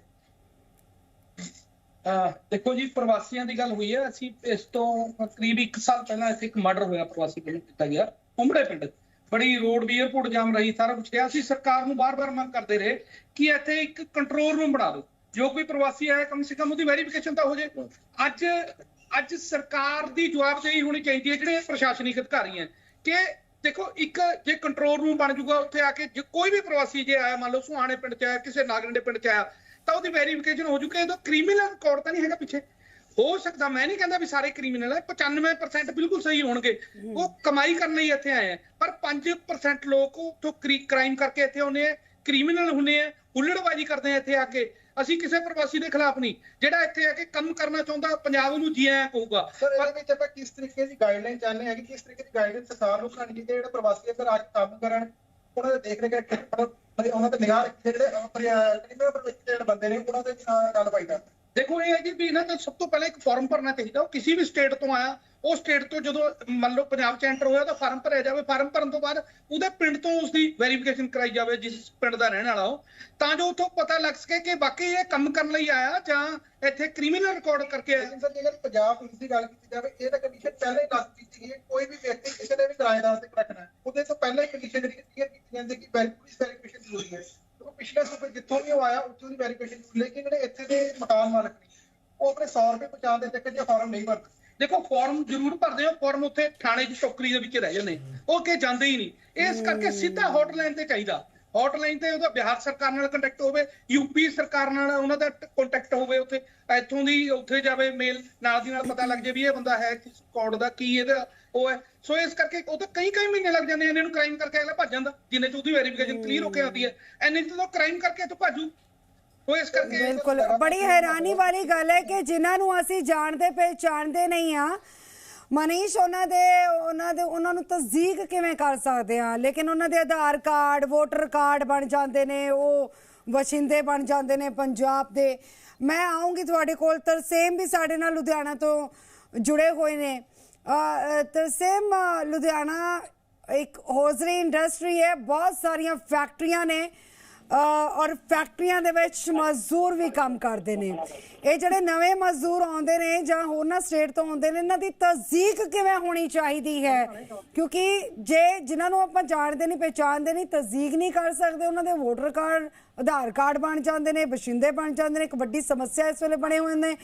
ਅਹ ਦੇਖੋ ਜੀ ਪ੍ਰਵਾਸੀਆਂ ਦੀ ਗੱਲ ਹੋਈ ਹੈ। ਅਸੀਂ ਇਸ ਤੋਂ ਕਰੀਬ 1 ਸਾਲ ਪਹਿਲਾਂ ਇੱਥੇ ਇੱਕ ਮਰਡਰ ਹੋਇਆ ਪ੍ਰਵਾਸੀ ਵੱਲੋਂ ਕੀਤਾ ਗਿਆ ਉਮੜੇ ਪਿੰਡ। ਬੜੀ ਰੋਡ ਵੀ 에어ਪੋਰਟ ਜਾਮ ਰਹੀ, ਸਾਰਾ ਕੁਝ ਰਿਹਾ। ਅਸੀਂ ਸਰਕਾਰ ਨੂੰ ਬਾਰ-ਬਾਰ ਮੰਗ ਕਰਦੇ ਰਹੇ ਕਿ ਇੱਥੇ ਇੱਕ ਕੰਟਰੋਲ ਰੂਮ ਬਣਾ ਦਿਓ। ਜੋ ਕੋਈ ਪ੍ਰਵਾਸੀ ਆਇਆ, ਕਮ ਸੇ ਕਮ ਉਹਦੀ ਵੈਰੀਫਿਕੇਸ਼ਨ ਤਾਂ ਹੋ ਜੇ। ਅੱਜ ਅੱਜ ਸਰਕਾਰ ਦੀ ਜਵਾਬਦੇਹੀ ਹੋਣੀ ਚਾਹੀਦੀ ਹੈ, ਜਿਹੜੇ ਪ੍ਰਸ਼ਾਸਨਿਕ ਅਧਿਕਾਰੀ ਹੈ। ਕਿ ਦੇਖੋ, ਇੱਕ ਜੇ ਕੰਟਰੋਲ ਰੂਮ ਬਣ ਜੂਗਾ, ਉੱਥੇ ਆ ਕੇ ਜੇ ਕੋਈ ਵੀ ਪ੍ਰਵਾਸੀ ਜੇ ਆਇਆ, ਮੰਨ ਲਓ ਸੁਹਾਣੇ ਪਿੰਡ ਚ ਆਇਆ, ਕਿਸੇ ਨਾਗਰਿੰਡੇ ਪਿੰਡ ਚ ਆਇਆ, ਤਾਂ ਉਹਦੀ ਵੈਰੀਫਿਕੇਸ਼ਨ ਹੋ ਜੂਗੀ। ਇਹਦਾ ਕ੍ਰਿਮੀਨਲ ਰਿਕਾਰਡ ਤਾਂ ਨਹੀਂ ਹੈਗਾ ਪਿੱਛੇ। ਹੋ ਸਕਦਾ ਮੈਂ ਨਹੀਂ ਕਹਿੰਦਾ ਵੀ ਸਾਰੇ ਕ੍ਰਿਮੀਨਲ ਹੈ 95% ਬਿਲਕੁਲ ਸਹੀ ਹੋਣਗੇ। ਉਹ ਕਮਾਈ ਕਰਨ ਲਈ ਇੱਥੇ ਆਏ ਆ। ਪਰ 5% ਲੋਕ ਉੱਥੋਂ ਕ੍ਰਾਈਮ ਕਰਕੇ ਇੱਥੇ ਆਉਂਦੇ ਆ ਕ੍ਰਿਮੀਨਲ ਹੁੰਦੇ ਆ ਹੁੱਲੜਬਾਜ਼ੀ ਕਰਦੇ ਆ ਇੱਥੇ ਆ ਕੇ। ਅਸੀਂ ਕਿਸੇ ਪ੍ਰਵਾਸੀ ਦੇ ਖਿਲਾਫ ਨਹੀਂ। ਜਿਹੜਾ ਇੱਥੇ ਆ ਕੇ ਕੰਮ ਕਰਨਾ ਚਾਹੁੰਦਾ ਪੰਜਾਬ ਨੂੰ ਜੀ ਆਇਆਂ ਕਹੂਗਾ ਸਰ ਇਹਦੇ ਵਿੱਚ ਆਪਾਂ ਕਿਸ ਤਰੀਕੇ ਦੀ ਗਾਈਡਲਾਈਨ ਚਾਹੁੰਦੇ ਹਾਂ ਕਿ ਕਿਸ ਤਰੀਕੇ ਦੀ ਗਾਈਡਲਾਈਨ ਸਰਕਾਰ ਨੂੰ ਬਣਾਉਣੀ ਚਾਹੀਦੀ ਜਿਹੜੇ ਪ੍ਰਵਾਸੀ ਅੰਦਰ ਆ ਕੇ ਕੰਮ ਕਰਨ? ਉਹਨਾਂ ਦੇ ਦੇਖ ਰੇਖ ਰੱਖਣ, ਉਹਨਾਂ ਤੇ ਨਿਗਾਹ ਰੱਖੇ ਜਿਹੜੇ ਜਿਹੜੇ ਬੰਦੇ ਨੇ ਉਹਨਾਂ ਦੇ ਨਾਲ ਗੱਲ ਪਾਈਦਾ ਦੇਖੋ ਇਹ ਹੈ ਜੀ ਵੀ ਇਹਨਾਂ ਦਾ ਸਭ ਤੋਂ ਪਹਿਲਾਂ ਇੱਕ ਫਾਰਮ ਭਰਨਾ ਚਾਹੀਦਾ। ਉਹ ਕਿਸੇ ਵੀ ਸਟੇਟ ਤੋਂ ਆਇਆ ਉਹ ਸਟੇਟ ਤੋਂ ਜਦੋਂ ਮੰਨ ਲਓ ਪੰਜਾਬ ਚ ਐਂਟਰ ਹੋਇਆ ਤਾਂ ਫਾਰਮ ਭਰਿਆ ਜਾਵੇ, ਫਾਰਮ ਭਰਨ ਤੋਂ ਬਾਅਦ ਉਹਦੇ ਪਿੰਡ ਤੋਂ ਉਸਦੀ ਵੈਰੀਫਿਕੇਸ਼ਨ ਕਰਾਈ ਜਾਵੇ, ਜਿਸ ਪਿੰਡ ਦਾ ਰਹਿਣ ਵਾਲਾ ਉਹ। ਤਾਂ ਜੋ ਉੱਥੋਂ ਪਤਾ ਲੱਗ ਸਕੇ ਕਿ ਵਾਕਈ ਇਹ ਕੰਮ ਕਰਨ ਲਈ ਆਇਆ ਜਾਂ ਇੱਥੇ ਕ੍ਰਿਮੀਨਲ ਰਿਕਾਰਡ ਕਰਕੇ ਆਇਆ। ਸਰ, ਜੇਕਰ ਪੰਜਾਬ ਪੁਲਿਸ ਦੀ ਗੱਲ ਕੀਤੀ ਜਾਵੇ, ਇਹ ਤਾਂ ਕੰਡੀਸ਼ਨ ਪਹਿਲਾਂ ਹੀ ਲੱਗ ਕੀਤੀ ਗਈ ਕੋਈ ਵੀ ਵਿਅਕਤੀ ਕਿਸੇ ਦੇ ਵੀ ਕਿਰਾਏਦਾਰ ਤੇ ਰੱਖਣਾ ਉਹਦੇ ਤੋਂ ਪਹਿਲਾਂ ਹੀ ਕੰਡੀਸ਼ਨ ਜਿਹੜੀ ਕੀਤੀ ਜਾਂਦੀ ਹੈ ਕਿ ਪੁਲਿਸ ਵੈਰੀਫਿਕੇਸ਼ਨ ਜ਼ਰੂਰੀ ਹੈ। ਕਿਉਂਕਿ ਪਿਛਲੇ ਸੂਬੇ ਜਿੱਥੋਂ ਵੀ ਉਹ ਆਇਆ, ਉੱਥੋਂ ਦੀ ਵੈਰੀਫਿਕੇਸ਼ਨ ਲੇਕਿਨ ਜਿਹੜੇ ਇੱਥੇ ਦੇ ਮਕਾਨ ਮਾਲਕ ਨੇ, ਉਹ ਆਪਣੇ 100 ਰੁਪਏ ਪਹੁੰਚਾਉਣ ਦੇ ਚੱਕਰ 'ਚ ਫਾਰਮ ਨਹੀਂ ਭਰਦੇ। ਦੇਖੋ ਫਾਰਮ ਜ਼ਰੂਰ ਭਰਦੇ ਹੋ ਫਾਰਮ ਉੱਥੇ ਥਾਣੇ ਚ ਟੋਕਰੀ ਦੇ ਵਿੱਚ ਰਹਿ ਜਾਂਦੇ। ਉਹ ਕਿ ਜਾਂਦੇ ਹੀ ਨਹੀਂ। ਇਸ ਕਰਕੇ ਸਿੱਧਾ ਹੌਟਲਾਈਨ ਤੇ ਚਾਹੀਦਾ। ਹੌਟਲਾਈਨ ਤੇ ਉਹਦਾ ਬਿਹਾਰ ਸਰਕਾਰ ਨਾਲ ਕੰਟੈਕਟ ਹੋਵੇ ਯੂਪੀ ਸਰਕਾਰ ਨਾਲ ਉਹਨਾਂ ਦਾ ਕੰਟੈਕਟ ਹੋਵੇ ਉੱਥੇ। ਇੱਥੋਂ ਦੀ ਉੱਥੇ ਜਾਵੇ ਮੇਲ ਨਾਲ ਦੀ ਨਾਲ ਪਤਾ ਲੱਗ ਜੇ ਵੀ ਇਹ ਬੰਦਾ ਹੈ ਕਿਸ ਕੋਡ ਦਾ, ਕੀ ਇਹਦਾ, ਉਹ ਹੈ। ਸੋ ਇਸ ਕਰਕੇ ਉਹ ਤਾਂ ਕਈ ਕਈ ਮਹੀਨੇ ਲੱਗ ਜਾਂਦੇ ਇਹਨਾਂ ਨੂੰ ਕ੍ਰਾਈਮ ਕਰਕੇ ਅਗਲਾ ਭੱਜ ਜਾਂਦਾ, ਜਿੰਨੇ ਚ ਉਹਦੀ ਵੈਰੀਫਿਕੇਸ਼ਨ ਕਲੀਅਰ ਹੋ ਕੇ ਆਉਂਦੀ ਹੈ। ਐਨੇ ਚ ਕ੍ਰਾਈਮ ਕਰਕੇ ਇੱਥੋਂ ਭਾਜੂ। ਇਸ ਕਰਕੇ ਬਿਲਕੁਲ ਬੜੀ ਹੈਰਾਨੀ ਵਾਲੀ ਗੱਲ ਹੈ ਕਿ ਜਿਨ੍ਹਾਂ ਨੂੰ ਅਸੀਂ ਜਾਣਦੇ ਪਹਿਚਾਣਦੇ ਨਹੀਂ ਆ ਮਨੀਸ਼ ਉਹਨਾਂ ਦੇ ਉਹਨਾਂ ਦੇ ਉਹਨਾਂ ਨੂੰ ਤਸਦੀਕ ਕਿਵੇਂ ਕਰ ਸਕਦੇ ਆ ਲੇਕਿਨ ਉਹਨਾਂ ਦੇ ਆਧਾਰ ਕਾਰਡ ਵੋਟਰ ਕਾਰਡ ਬਣ ਜਾਂਦੇ ਨੇ ਉਹ ਵਸਿੰਦੇ ਬਣ ਜਾਂਦੇ ਨੇ ਪੰਜਾਬ ਦੇ। ਮੈਂ ਆਉਂਗੀ ਤੁਹਾਡੇ ਕੋਲ ਤਰਸੇਮ ਵੀ ਸਾਡੇ ਨਾਲ ਲੁਧਿਆਣਾ ਤੋਂ ਜੁੜੇ ਹੋਏ ਨੇ। ਤਰਸੇਮ ਲੁਧਿਆਣਾ ਇੱਕ ਹੌਜ਼ਰੀ ਇੰਡਸਟਰੀ ਹੈ ਬਹੁਤ ਸਾਰੀਆਂ ਫੈਕਟਰੀਆਂ ਨੇ। ਔਰ ਫੈਕਟਰੀਆਂ ਦੇ ਵਿੱਚ ਮਜ਼ਦੂਰ ਵੀ ਕੰਮ ਕਰਦੇ ਨੇ। ਇਹ ਜਿਹੜੇ ਨਵੇਂ ਮਜ਼ਦੂਰ ਆਉਂਦੇ ਨੇ ਜਾਂ ਹੋਰਨਾਂ ਸਟੇਟ ਤੋਂ ਆਉਂਦੇ ਨੇ, ਇਹਨਾਂ ਦੀ ਤਸਦੀਕ ਕਿਵੇਂ ਹੋਣੀ ਚਾਹੀਦੀ ਹੈ? ਕਿਉਂਕਿ ਜੇ ਜਿਨ੍ਹਾਂ ਨੂੰ ਆਪਾਂ ਜਾਣਦੇ ਨਹੀਂ, ਪਹਿਚਾਣਦੇ ਨਹੀਂ, ਤਸਦੀਕ ਨਹੀਂ ਕਰ ਸਕਦੇ, ਉਹਨਾਂ ਦੇ ਵੋਟਰ ਕਾਰਡ, ਆਧਾਰ ਕਾਰਡ ਬਣ ਜਾਂਦੇ ਨੇ, ਬਸ਼ਿੰਦੇ ਬਣ ਜਾਂਦੇ ਨੇ, ਇੱਕ ਵੱਡੀ ਸਮੱਸਿਆ ਇਸ ਵੇਲੇ ਬਣੇ ਹੋਏ ਨੇ।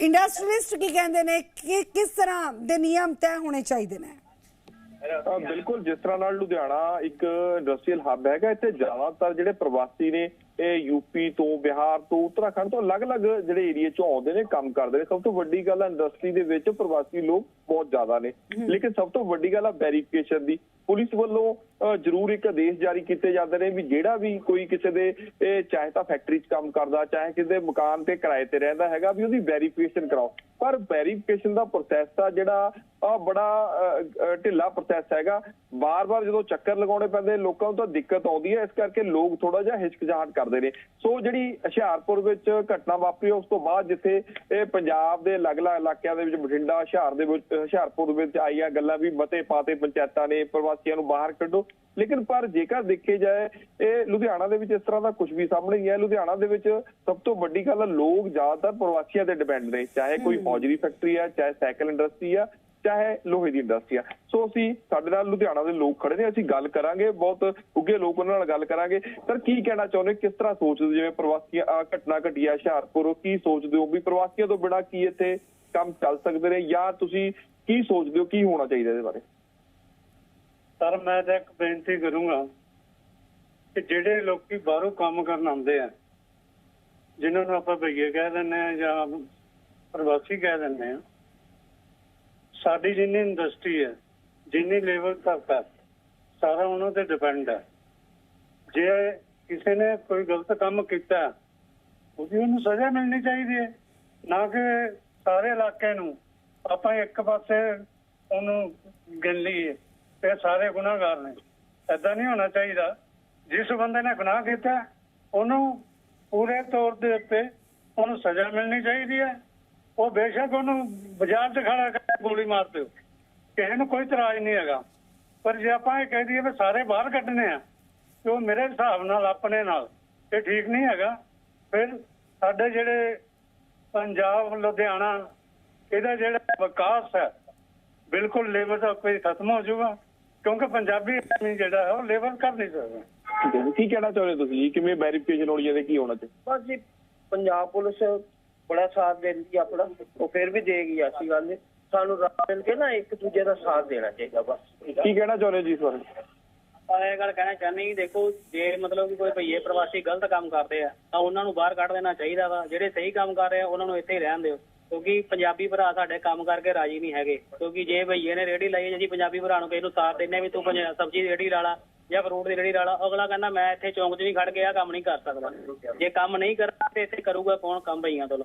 ਇੰਡਸਟਰੀਲਿਸਟ ਕੀ ਕਹਿੰਦੇ ਨੇ ਕਿ ਕਿਸ ਤਰ੍ਹਾਂ ਦੇ ਨਿਯਮ ਤੈਅ ਹੋਣੇ ਚਾਹੀਦੇ ਨੇ? ਬਿਲਕੁਲ ਜਿਸ ਤਰ੍ਹਾਂ ਨਾਲ ਲੁਧਿਆਣਾ ਇੱਕ ਇੰਡਸਟਰੀਅਲ ਹੱਬ ਹੈਗਾ ਇੱਥੇ ਜ਼ਿਆਦਾਤਰ ਜਿਹੜੇ ਪ੍ਰਵਾਸੀ ਨੇ ਯੂਪੀ ਤੋਂ ਬਿਹਾਰ ਤੋਂ ਉੱਤਰਾਖੰਡ ਤੋਂ ਅਲੱਗ-ਅਲੱਗ ਜਿਹੜੇ ਏਰੀਆ ਚੋਂ ਆਉਂਦੇ ਨੇ ਕੰਮ ਕਰਦੇ ਨੇ। ਸਭ ਤੋਂ ਵੱਡੀ ਗੱਲ ਹੈ ਇੰਡਸਟਰੀ ਦੇ ਵਿੱਚ ਪ੍ਰਵਾਸੀ ਲੋਕ ਬਹੁਤ ਜ਼ਿਆਦਾ ਨੇ। ਲੇਕਿਨ ਸਭ ਤੋਂ ਵੱਡੀ ਗੱਲ ਹੈ ਵੈਰੀਫਿਕੇਸ਼ਨ ਦੀ। ਪੁਲਿਸ ਵੱਲੋਂ ਜ਼ਰੂਰ ਇੱਕ ਆਦੇਸ਼ ਜਾਰੀ ਕੀਤੇ ਜਾਂਦੇ ਨੇ ਵੀ ਜਿਹੜਾ ਵੀ ਕੋਈ ਕਿਸੇ ਦੇ ਚਾਹੇ ਤਾਂ ਫੈਕਟਰੀ 'ਚ ਕੰਮ ਕਰਦਾ ਚਾਹੇ ਕਿਸੇ ਦੇ ਮਕਾਨ ਤੇ ਕਿਰਾਏ ਤੇ ਰਹਿੰਦਾ ਹੈਗਾ ਵੀ ਉਹਦੀ ਵੈਰੀਫਿਕੇਸ਼ਨ ਕਰਾਓ। ਪਰ ਵੈਰੀਫਿਕੇਸ਼ਨ ਦਾ ਪ੍ਰੋਸੈਸ ਆ ਜਿਹੜਾ ਆ ਬੜਾ ਢਿੱਲਾ ਪ੍ਰੋਸੈਸ ਹੈਗਾ। ਬਾਰ-ਬਾਰ ਜਦੋਂ ਚੱਕਰ ਲਗਾਉਣੇ ਪੈਂਦੇ ਲੋਕਾਂ ਨੂੰ ਤਾਂ ਦਿੱਕਤ ਆਉਂਦੀ ਹੈ। ਇਸ ਕਰਕੇ ਲੋਕ ਥੋੜਾ ਜਿਹਾ ਹਿਚਕਚਾਹਟ ਕਰਦੇ ਨੇ। ਸੋ ਜਿਹੜੀ ਹੁਸ਼ਿਆਰਪੁਰ ਵਿੱਚ ਘਟਨਾ ਵਾਪਰੀ ਉਸ ਤੋਂ ਬਾਅਦ ਜਿੱਥੇ ਇਹ ਪੰਜਾਬ ਦੇ ਅਲੱਗ-ਅਲੱਗ ਇਲਾਕਿਆਂ ਦੇ ਵਿੱਚ ਬਠਿੰਡਾ ਹੁਸ਼ਿਆਰ ਦੇ ਵਿੱਚ ਹੁਸ਼ਿਆਰਪੁਰ ਵਿੱਚ ਆਈਆਂ ਗੱਲਾਂ ਵੀ ਮਤੇ ਪਾਤੇ ਪੰਚਾਇਤਾਂ ਨੇ ਪ੍ਰਵਾਸੀਆਂ ਨੂੰ ਬਾਹਰ ਕੱਢੋ। ਲੇਕਿਨ ਪਰ ਜੇਕਰ ਦੇਖੇ ਜਾਏ ਇਹ ਲੁਧਿਆਣਾ ਦੇ ਵਿੱਚ ਇਸ ਤਰ੍ਹਾਂ ਦਾ ਕੁਝ ਵੀ ਸਾਹਮਣੇ ਨਹੀਂ ਹੈ ਲੁਧਿਆਣਾ ਦੇ ਵਿੱਚ ਸਭ ਤੋਂ ਵੱਡੀ ਗੱਲ ਲੋਕ ਜ਼ਿਆਦਾਤਰ ਪ੍ਰਵਾਸੀਆਂ ਤੇ ਡਿਪੈਂਡ ਨੇ। ਚਾਹੇ ਕੋਈ ਹੌਜਰੀ ਫੈਕਟਰੀ ਆ ਚਾਹੇ ਸਾਈਕਲ ਇੰਡਸਟਰੀ ਆ ਚਾਹੇ ਲੋਹੇ ਦੀ ਇੰਡਸਟਰੀ ਆ। ਸੋ ਅਸੀਂ ਸਾਡੇ ਨਾਲ ਲੁਧਿਆਣਾ ਦੇ ਲੋਕ ਖੜੇ ਨੇ, ਅਸੀਂ ਗੱਲ ਕਰਾਂਗੇ, ਬਹੁਤ ਉੱਗੇ ਲੋਕ ਉਹਨਾਂ ਨਾਲ ਗੱਲ ਕਰਾਂਗੇ। ਸਰ ਕੀ ਕਹਿਣਾ ਚਾਹੁੰਦੇ, ਕਿਸ ਤਰ੍ਹਾਂ ਸੋਚਦੇ ਜਿਵੇਂ ਪ੍ਰਵਾਸੀਆਂ ਘਟਨਾ ਘਟੀ ਆ ਹੁਸ਼ਿਆਰਪੁਰ ਕੀ ਸੋਚਦੇ ਹੋ ਵੀ ਪ੍ਰਵਾਸੀਆਂ ਤੋਂ ਬਿਨਾਂ ਕੀ ਇੱਥੇ ਕੰਮ ਚੱਲ ਸਕਦੇ ਨੇ, ਜਾਂ ਤੁਸੀਂ ਕੀ ਸੋਚਦੇ ਹੋ, ਕੀ ਹੋਣਾ ਚਾਹੀਦਾ ਇਹਦੇ ਬਾਰੇ? ਸਰ, ਮੈਂ ਤਾਂ ਇੱਕ ਬੇਨਤੀ ਕਰੂੰਗਾ ਕਿ ਜਿਹੜੇ ਲੋਕੀ ਬਾਹਰੋਂ ਕੰਮ ਕਰਨ ਆਉਂਦੇ ਆ, ਜਿਨ੍ਹਾਂ ਨੂੰ ਆਪਾਂ ਭਈਏ ਕਹਿ ਦਿੰਦੇ ਆ ਜਾਂ ਪ੍ਰਵਾਸੀ ਕਹਿ ਦਿੰਦੇ ਆ ਸਾਡੀ ਜਿੰਨੀ ਇੰਡਸਟਰੀ ਹੈ ਜਿੰਨੀ ਲੇਬਰ ਤੱਕ ਸਾਰਾ ਉਹਨਾਂ ਤੇ ਡਿਪੈਂਡ ਹੈ। ਜੇ ਕਿਸੇ ਨੇ ਕੋਈ ਗਲਤ ਕੰਮ ਕੀਤਾ ਉਹਦੀ ਉਹਨੂੰ ਸਜ਼ਾ ਮਿਲਣੀ ਚਾਹੀਦੀ ਹੈ। ਨਾ ਕਿ ਸਾਰੇ ਇਲਾਕੇ ਨੂੰ ਆਪਾਂ ਇੱਕ ਪਾਸੇ ਉਹਨੂੰ ਗਿਣ ਲਈਏ ਤੇ ਸਾਰੇ ਗੁਨਾਹਗਾਰ ਨੇ। ਐਦਾਂ ਨਹੀਂ ਹੋਣਾ ਚਾਹੀਦਾ। ਜਿਸ ਬੰਦੇ ਨੇ ਗੁਨਾਹ ਕੀਤਾ ਹੈ, ਉਹਨੂੰ ਪੂਰੇ ਤੌਰ ਦੇ ਉੱਤੇ ਉਹਨੂੰ ਸਜ਼ਾ ਮਿਲਣੀ ਚਾਹੀਦੀ ਹੈ। ਉਹ ਬੇਸ਼ੱਕ ਉਹਨੂੰ ਬਾਜ਼ਾਰ 'ਚ ਖੜਾ ਕਰਕੇ ਗੋਲੀ ਮਾਰ ਦਿਓ। ਕਿਸੇ ਨੂੰ ਕੋਈ ਇਤਰਾਜ਼ ਨਹੀਂ ਹੈਗਾ। ਪਰ ਜੇ ਆਪਾਂ ਇਹ ਕਹਿ ਦਈਏ ਵੀ ਸਾਰੇ ਬਾਹਰ ਕੱਢਣੇ ਆ ਤੇ ਉਹ ਮੇਰੇ ਹਿਸਾਬ ਨਾਲ ਆਪਣੇ ਨਾਲ ਇਹ ਠੀਕ ਨਹੀਂ ਹੈਗਾ। ਫਿਰ ਸਾਡੇ ਜਿਹੜੇ ਪੰਜਾਬ ਲੁਧਿਆਣਾ ਇਹਦਾ ਜਿਹੜਾ ਵਿਕਾਸ ਹੈ ਬਿਲਕੁਲ ਲੇਬਰ ਦਾ ਕੋਈ ਖਤਮ ਹੋ ਜਾਊਗਾ ਕਿਉਂਕਿ ਪੰਜਾਬੀ ਆਦਮੀ ਜਿਹੜਾ ਹੈ ਉਹ ਲੇਬਰ ਕਰ ਨਹੀਂ ਸਕਦਾ। ਕੀ ਕਹਿਣਾ ਚਾਹੁੰਦੇ ਹੋ ਤੁਸੀਂ ਜੀ? ਕਿਵੇਂ ਵੈਰੀਫਿਕੇਸ਼ਨ ਹੋਣੀ ਹੈ ਤੇ ਕੀ ਹੋਣਾ ਚਾਹੀਦਾ ਬਸ ਜੀ ਪੰਜਾਬ ਪੁਲਿਸ ਬੜਾ ਸਾਥ ਦਿੰਦੀ ਆ ਆਪਣਾ ਉਹ ਫਿਰ ਵੀ ਦੇਗੀ ਐਸੀ ਗੱਲ ਨਹੀਂ ਸਾਨੂੰ ਰਲ ਮਿਲ ਕੇ ਨਾ ਇੱਕ ਦੂਜੇ ਦਾ ਸਾਥ ਦੇਣਾ ਚਾਹੀਦਾ ਬਸ। ਕੀ ਕਹਿਣਾ ਚਾਹੁੰਦੇ ਜੀ ਪਰ ਇਹ ਗੱਲ ਕਹਿਣਾ ਚਾਹੁੰਦੇ ਕਿ ਦੇਖੋ ਜੇ ਮਤਲਬ ਕਿ ਕੋਈ ਭਈਏ ਪ੍ਰਵਾਸੀ ਗਲਤ ਕੰਮ ਕਰਦੇ ਆ ਤਾਂ ਉਹਨਾਂ ਨੂੰ ਬਾਹਰ ਕੱਢ ਦੇਣਾ ਚਾਹੀਦਾ ਵਾ। ਜਿਹੜੇ ਸਹੀ ਕੰਮ ਕਰ ਰਹੇ ਆ ਉਹਨਾਂ ਨੂੰ ਇੱਥੇ ਹੀ ਰਹਿਣ ਦਿਓ। ਕਿਉਂਕਿ ਪੰਜਾਬੀ ਭਰਾ ਸਾਡੇ ਕੰਮ ਕਰਕੇ ਰਾਜੀ ਨਹੀਂ ਹੈਗੇ। ਕਿਉਂਕਿ ਜੇ ਭਈਏ ਨੇ ਰੇੜੀ ਲਾਈ ਹੈ ਜੀ ਪੰਜਾਬੀ ਭਰਾ ਨੂੰ ਕਿਸੇ ਨੂੰ ਸਾਥ ਦਿੰਨੇ ਵੀ ਤੂੰ ਪੰਜਾ- ਸਬਜ਼ੀ ਦੀ ਰੇੜੀ ਲਾ ਲਾ ਜਾਂ ਫਰੂਟ ਦੀ ਰੇੜੀ ਲਾ ਲਾ ਅਗਲਾ ਕਹਿੰਦਾ ਮੈਂ ਇੱਥੇ ਚੌਂਕ 'ਚ ਨਹੀਂ ਖੜ ਕੇ ਆ ਕੰਮ ਨਹੀਂ ਕਰ ਸਕਦਾ। ਜੇ ਕੰਮ ਨਹੀਂ ਕਰਦਾ ਤੇ ਇੱਥੇ ਕਰੂਗਾ ਕੌਣ ਕੰਮ ਭਈਆਂ ਤੋਂ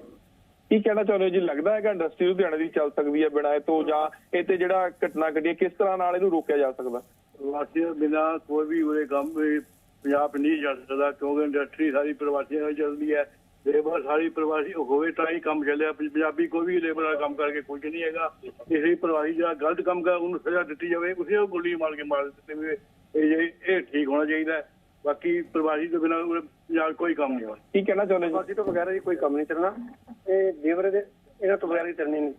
ਕੀ ਕਹਿਣਾ ਚਾਹੁੰਦੇ ਹੋ? ਜੀ ਲੱਗਦਾ ਹੈਗਾ ਇੰਡਸਟਰੀ ਲੁਧਿਆਣੇ ਦੀ ਚੱਲ ਸਕਦੀ ਹੈ ਬਿਨਾਂ ਇਹ ਤੋਂ ਜਾਂ ਇਹ ਤੇ ਜਿਹੜਾ ਘਟਨਾ ਘਟੀ ਕਿਸ ਤਰ੍ਹਾਂ ਨਾਲ ਇਹਨੂੰ ਰੋਕਿਆ ਜਾ ਸਕਦਾ? ਪ੍ਰਵਾਸੀਆਂ ਬਿਨਾਂ ਕੋਈ ਵੀ ਉਹਦੇ ਕੰਮ ਵੀ ਪੰਜਾਬ ਨਹੀਂ ਚੱਲ ਸਕਦਾ ਕਿਉਂਕਿ ਇੰਡਸਟਰੀ ਸਾਰੀ ਪ੍ਰਵਾਸੀਆਂ ਨਾਲ ਚੱਲਦੀ ਹੈ। ਲੇਬਰ ਸਾਰੀ ਪ੍ਰਵਾਸੀ ਹੋਵੇ ਤਾਂ ਹੀ ਕੰਮ ਚੱਲਿਆ। ਪੰਜ- ਪੰਜਾਬੀ ਕੋਈ ਵੀ ਲੇਬਰ ਦਾ ਕੰਮ ਕਰਕੇ ਖੁਸ਼ ਨਹੀਂ ਹੈਗਾ। ਇਸ ਪ੍ਰਵਾਸੀ ਜਿਹੜਾ ਗਲਤ ਕੰਮ ਕਰ ਉਹਨੂੰ ਸਜ਼ਾ ਦਿੱਤੀ ਜਾਵੇ। ਉਸੇ ਨੂੰ ਗੋਲੀ ਮਾਰ ਕੇ ਮਾਰ ਦਿੱਤੇ ਵੀ ਇਹ ਇਹ- ਇਹ ਠੀਕ ਹੋਣਾ ਚਾਹੀਦਾ ਹੈ। ਬਾਕੀ ਪ੍ਰਵਾਸੀ ਤੋਂ ਬਿਨਾਂ ਉਰੇ ਪੰਜਾਬ ਕੋਈ ਕੰਮ ਨਹੀਂ ਹੋਣਾ। ਕੀ ਕਹਿਣਾ ਚਾਹੁੰਦੇ ਜੀ? ਪ੍ਰਵਾਸੀ ਤੋਂ ਬਗੈਰ ਜੀ ਕੋਈ ਕੰਮ ਨਹੀਂ ਚੱਲਣਾ। ਇਹ ਲੇਬਰ ਦੇ ਇਹਨਾਂ ਤੋਂ ਬਗੈਰ ਹੀ ਚੱਲਣੀ ਨਹੀਂ।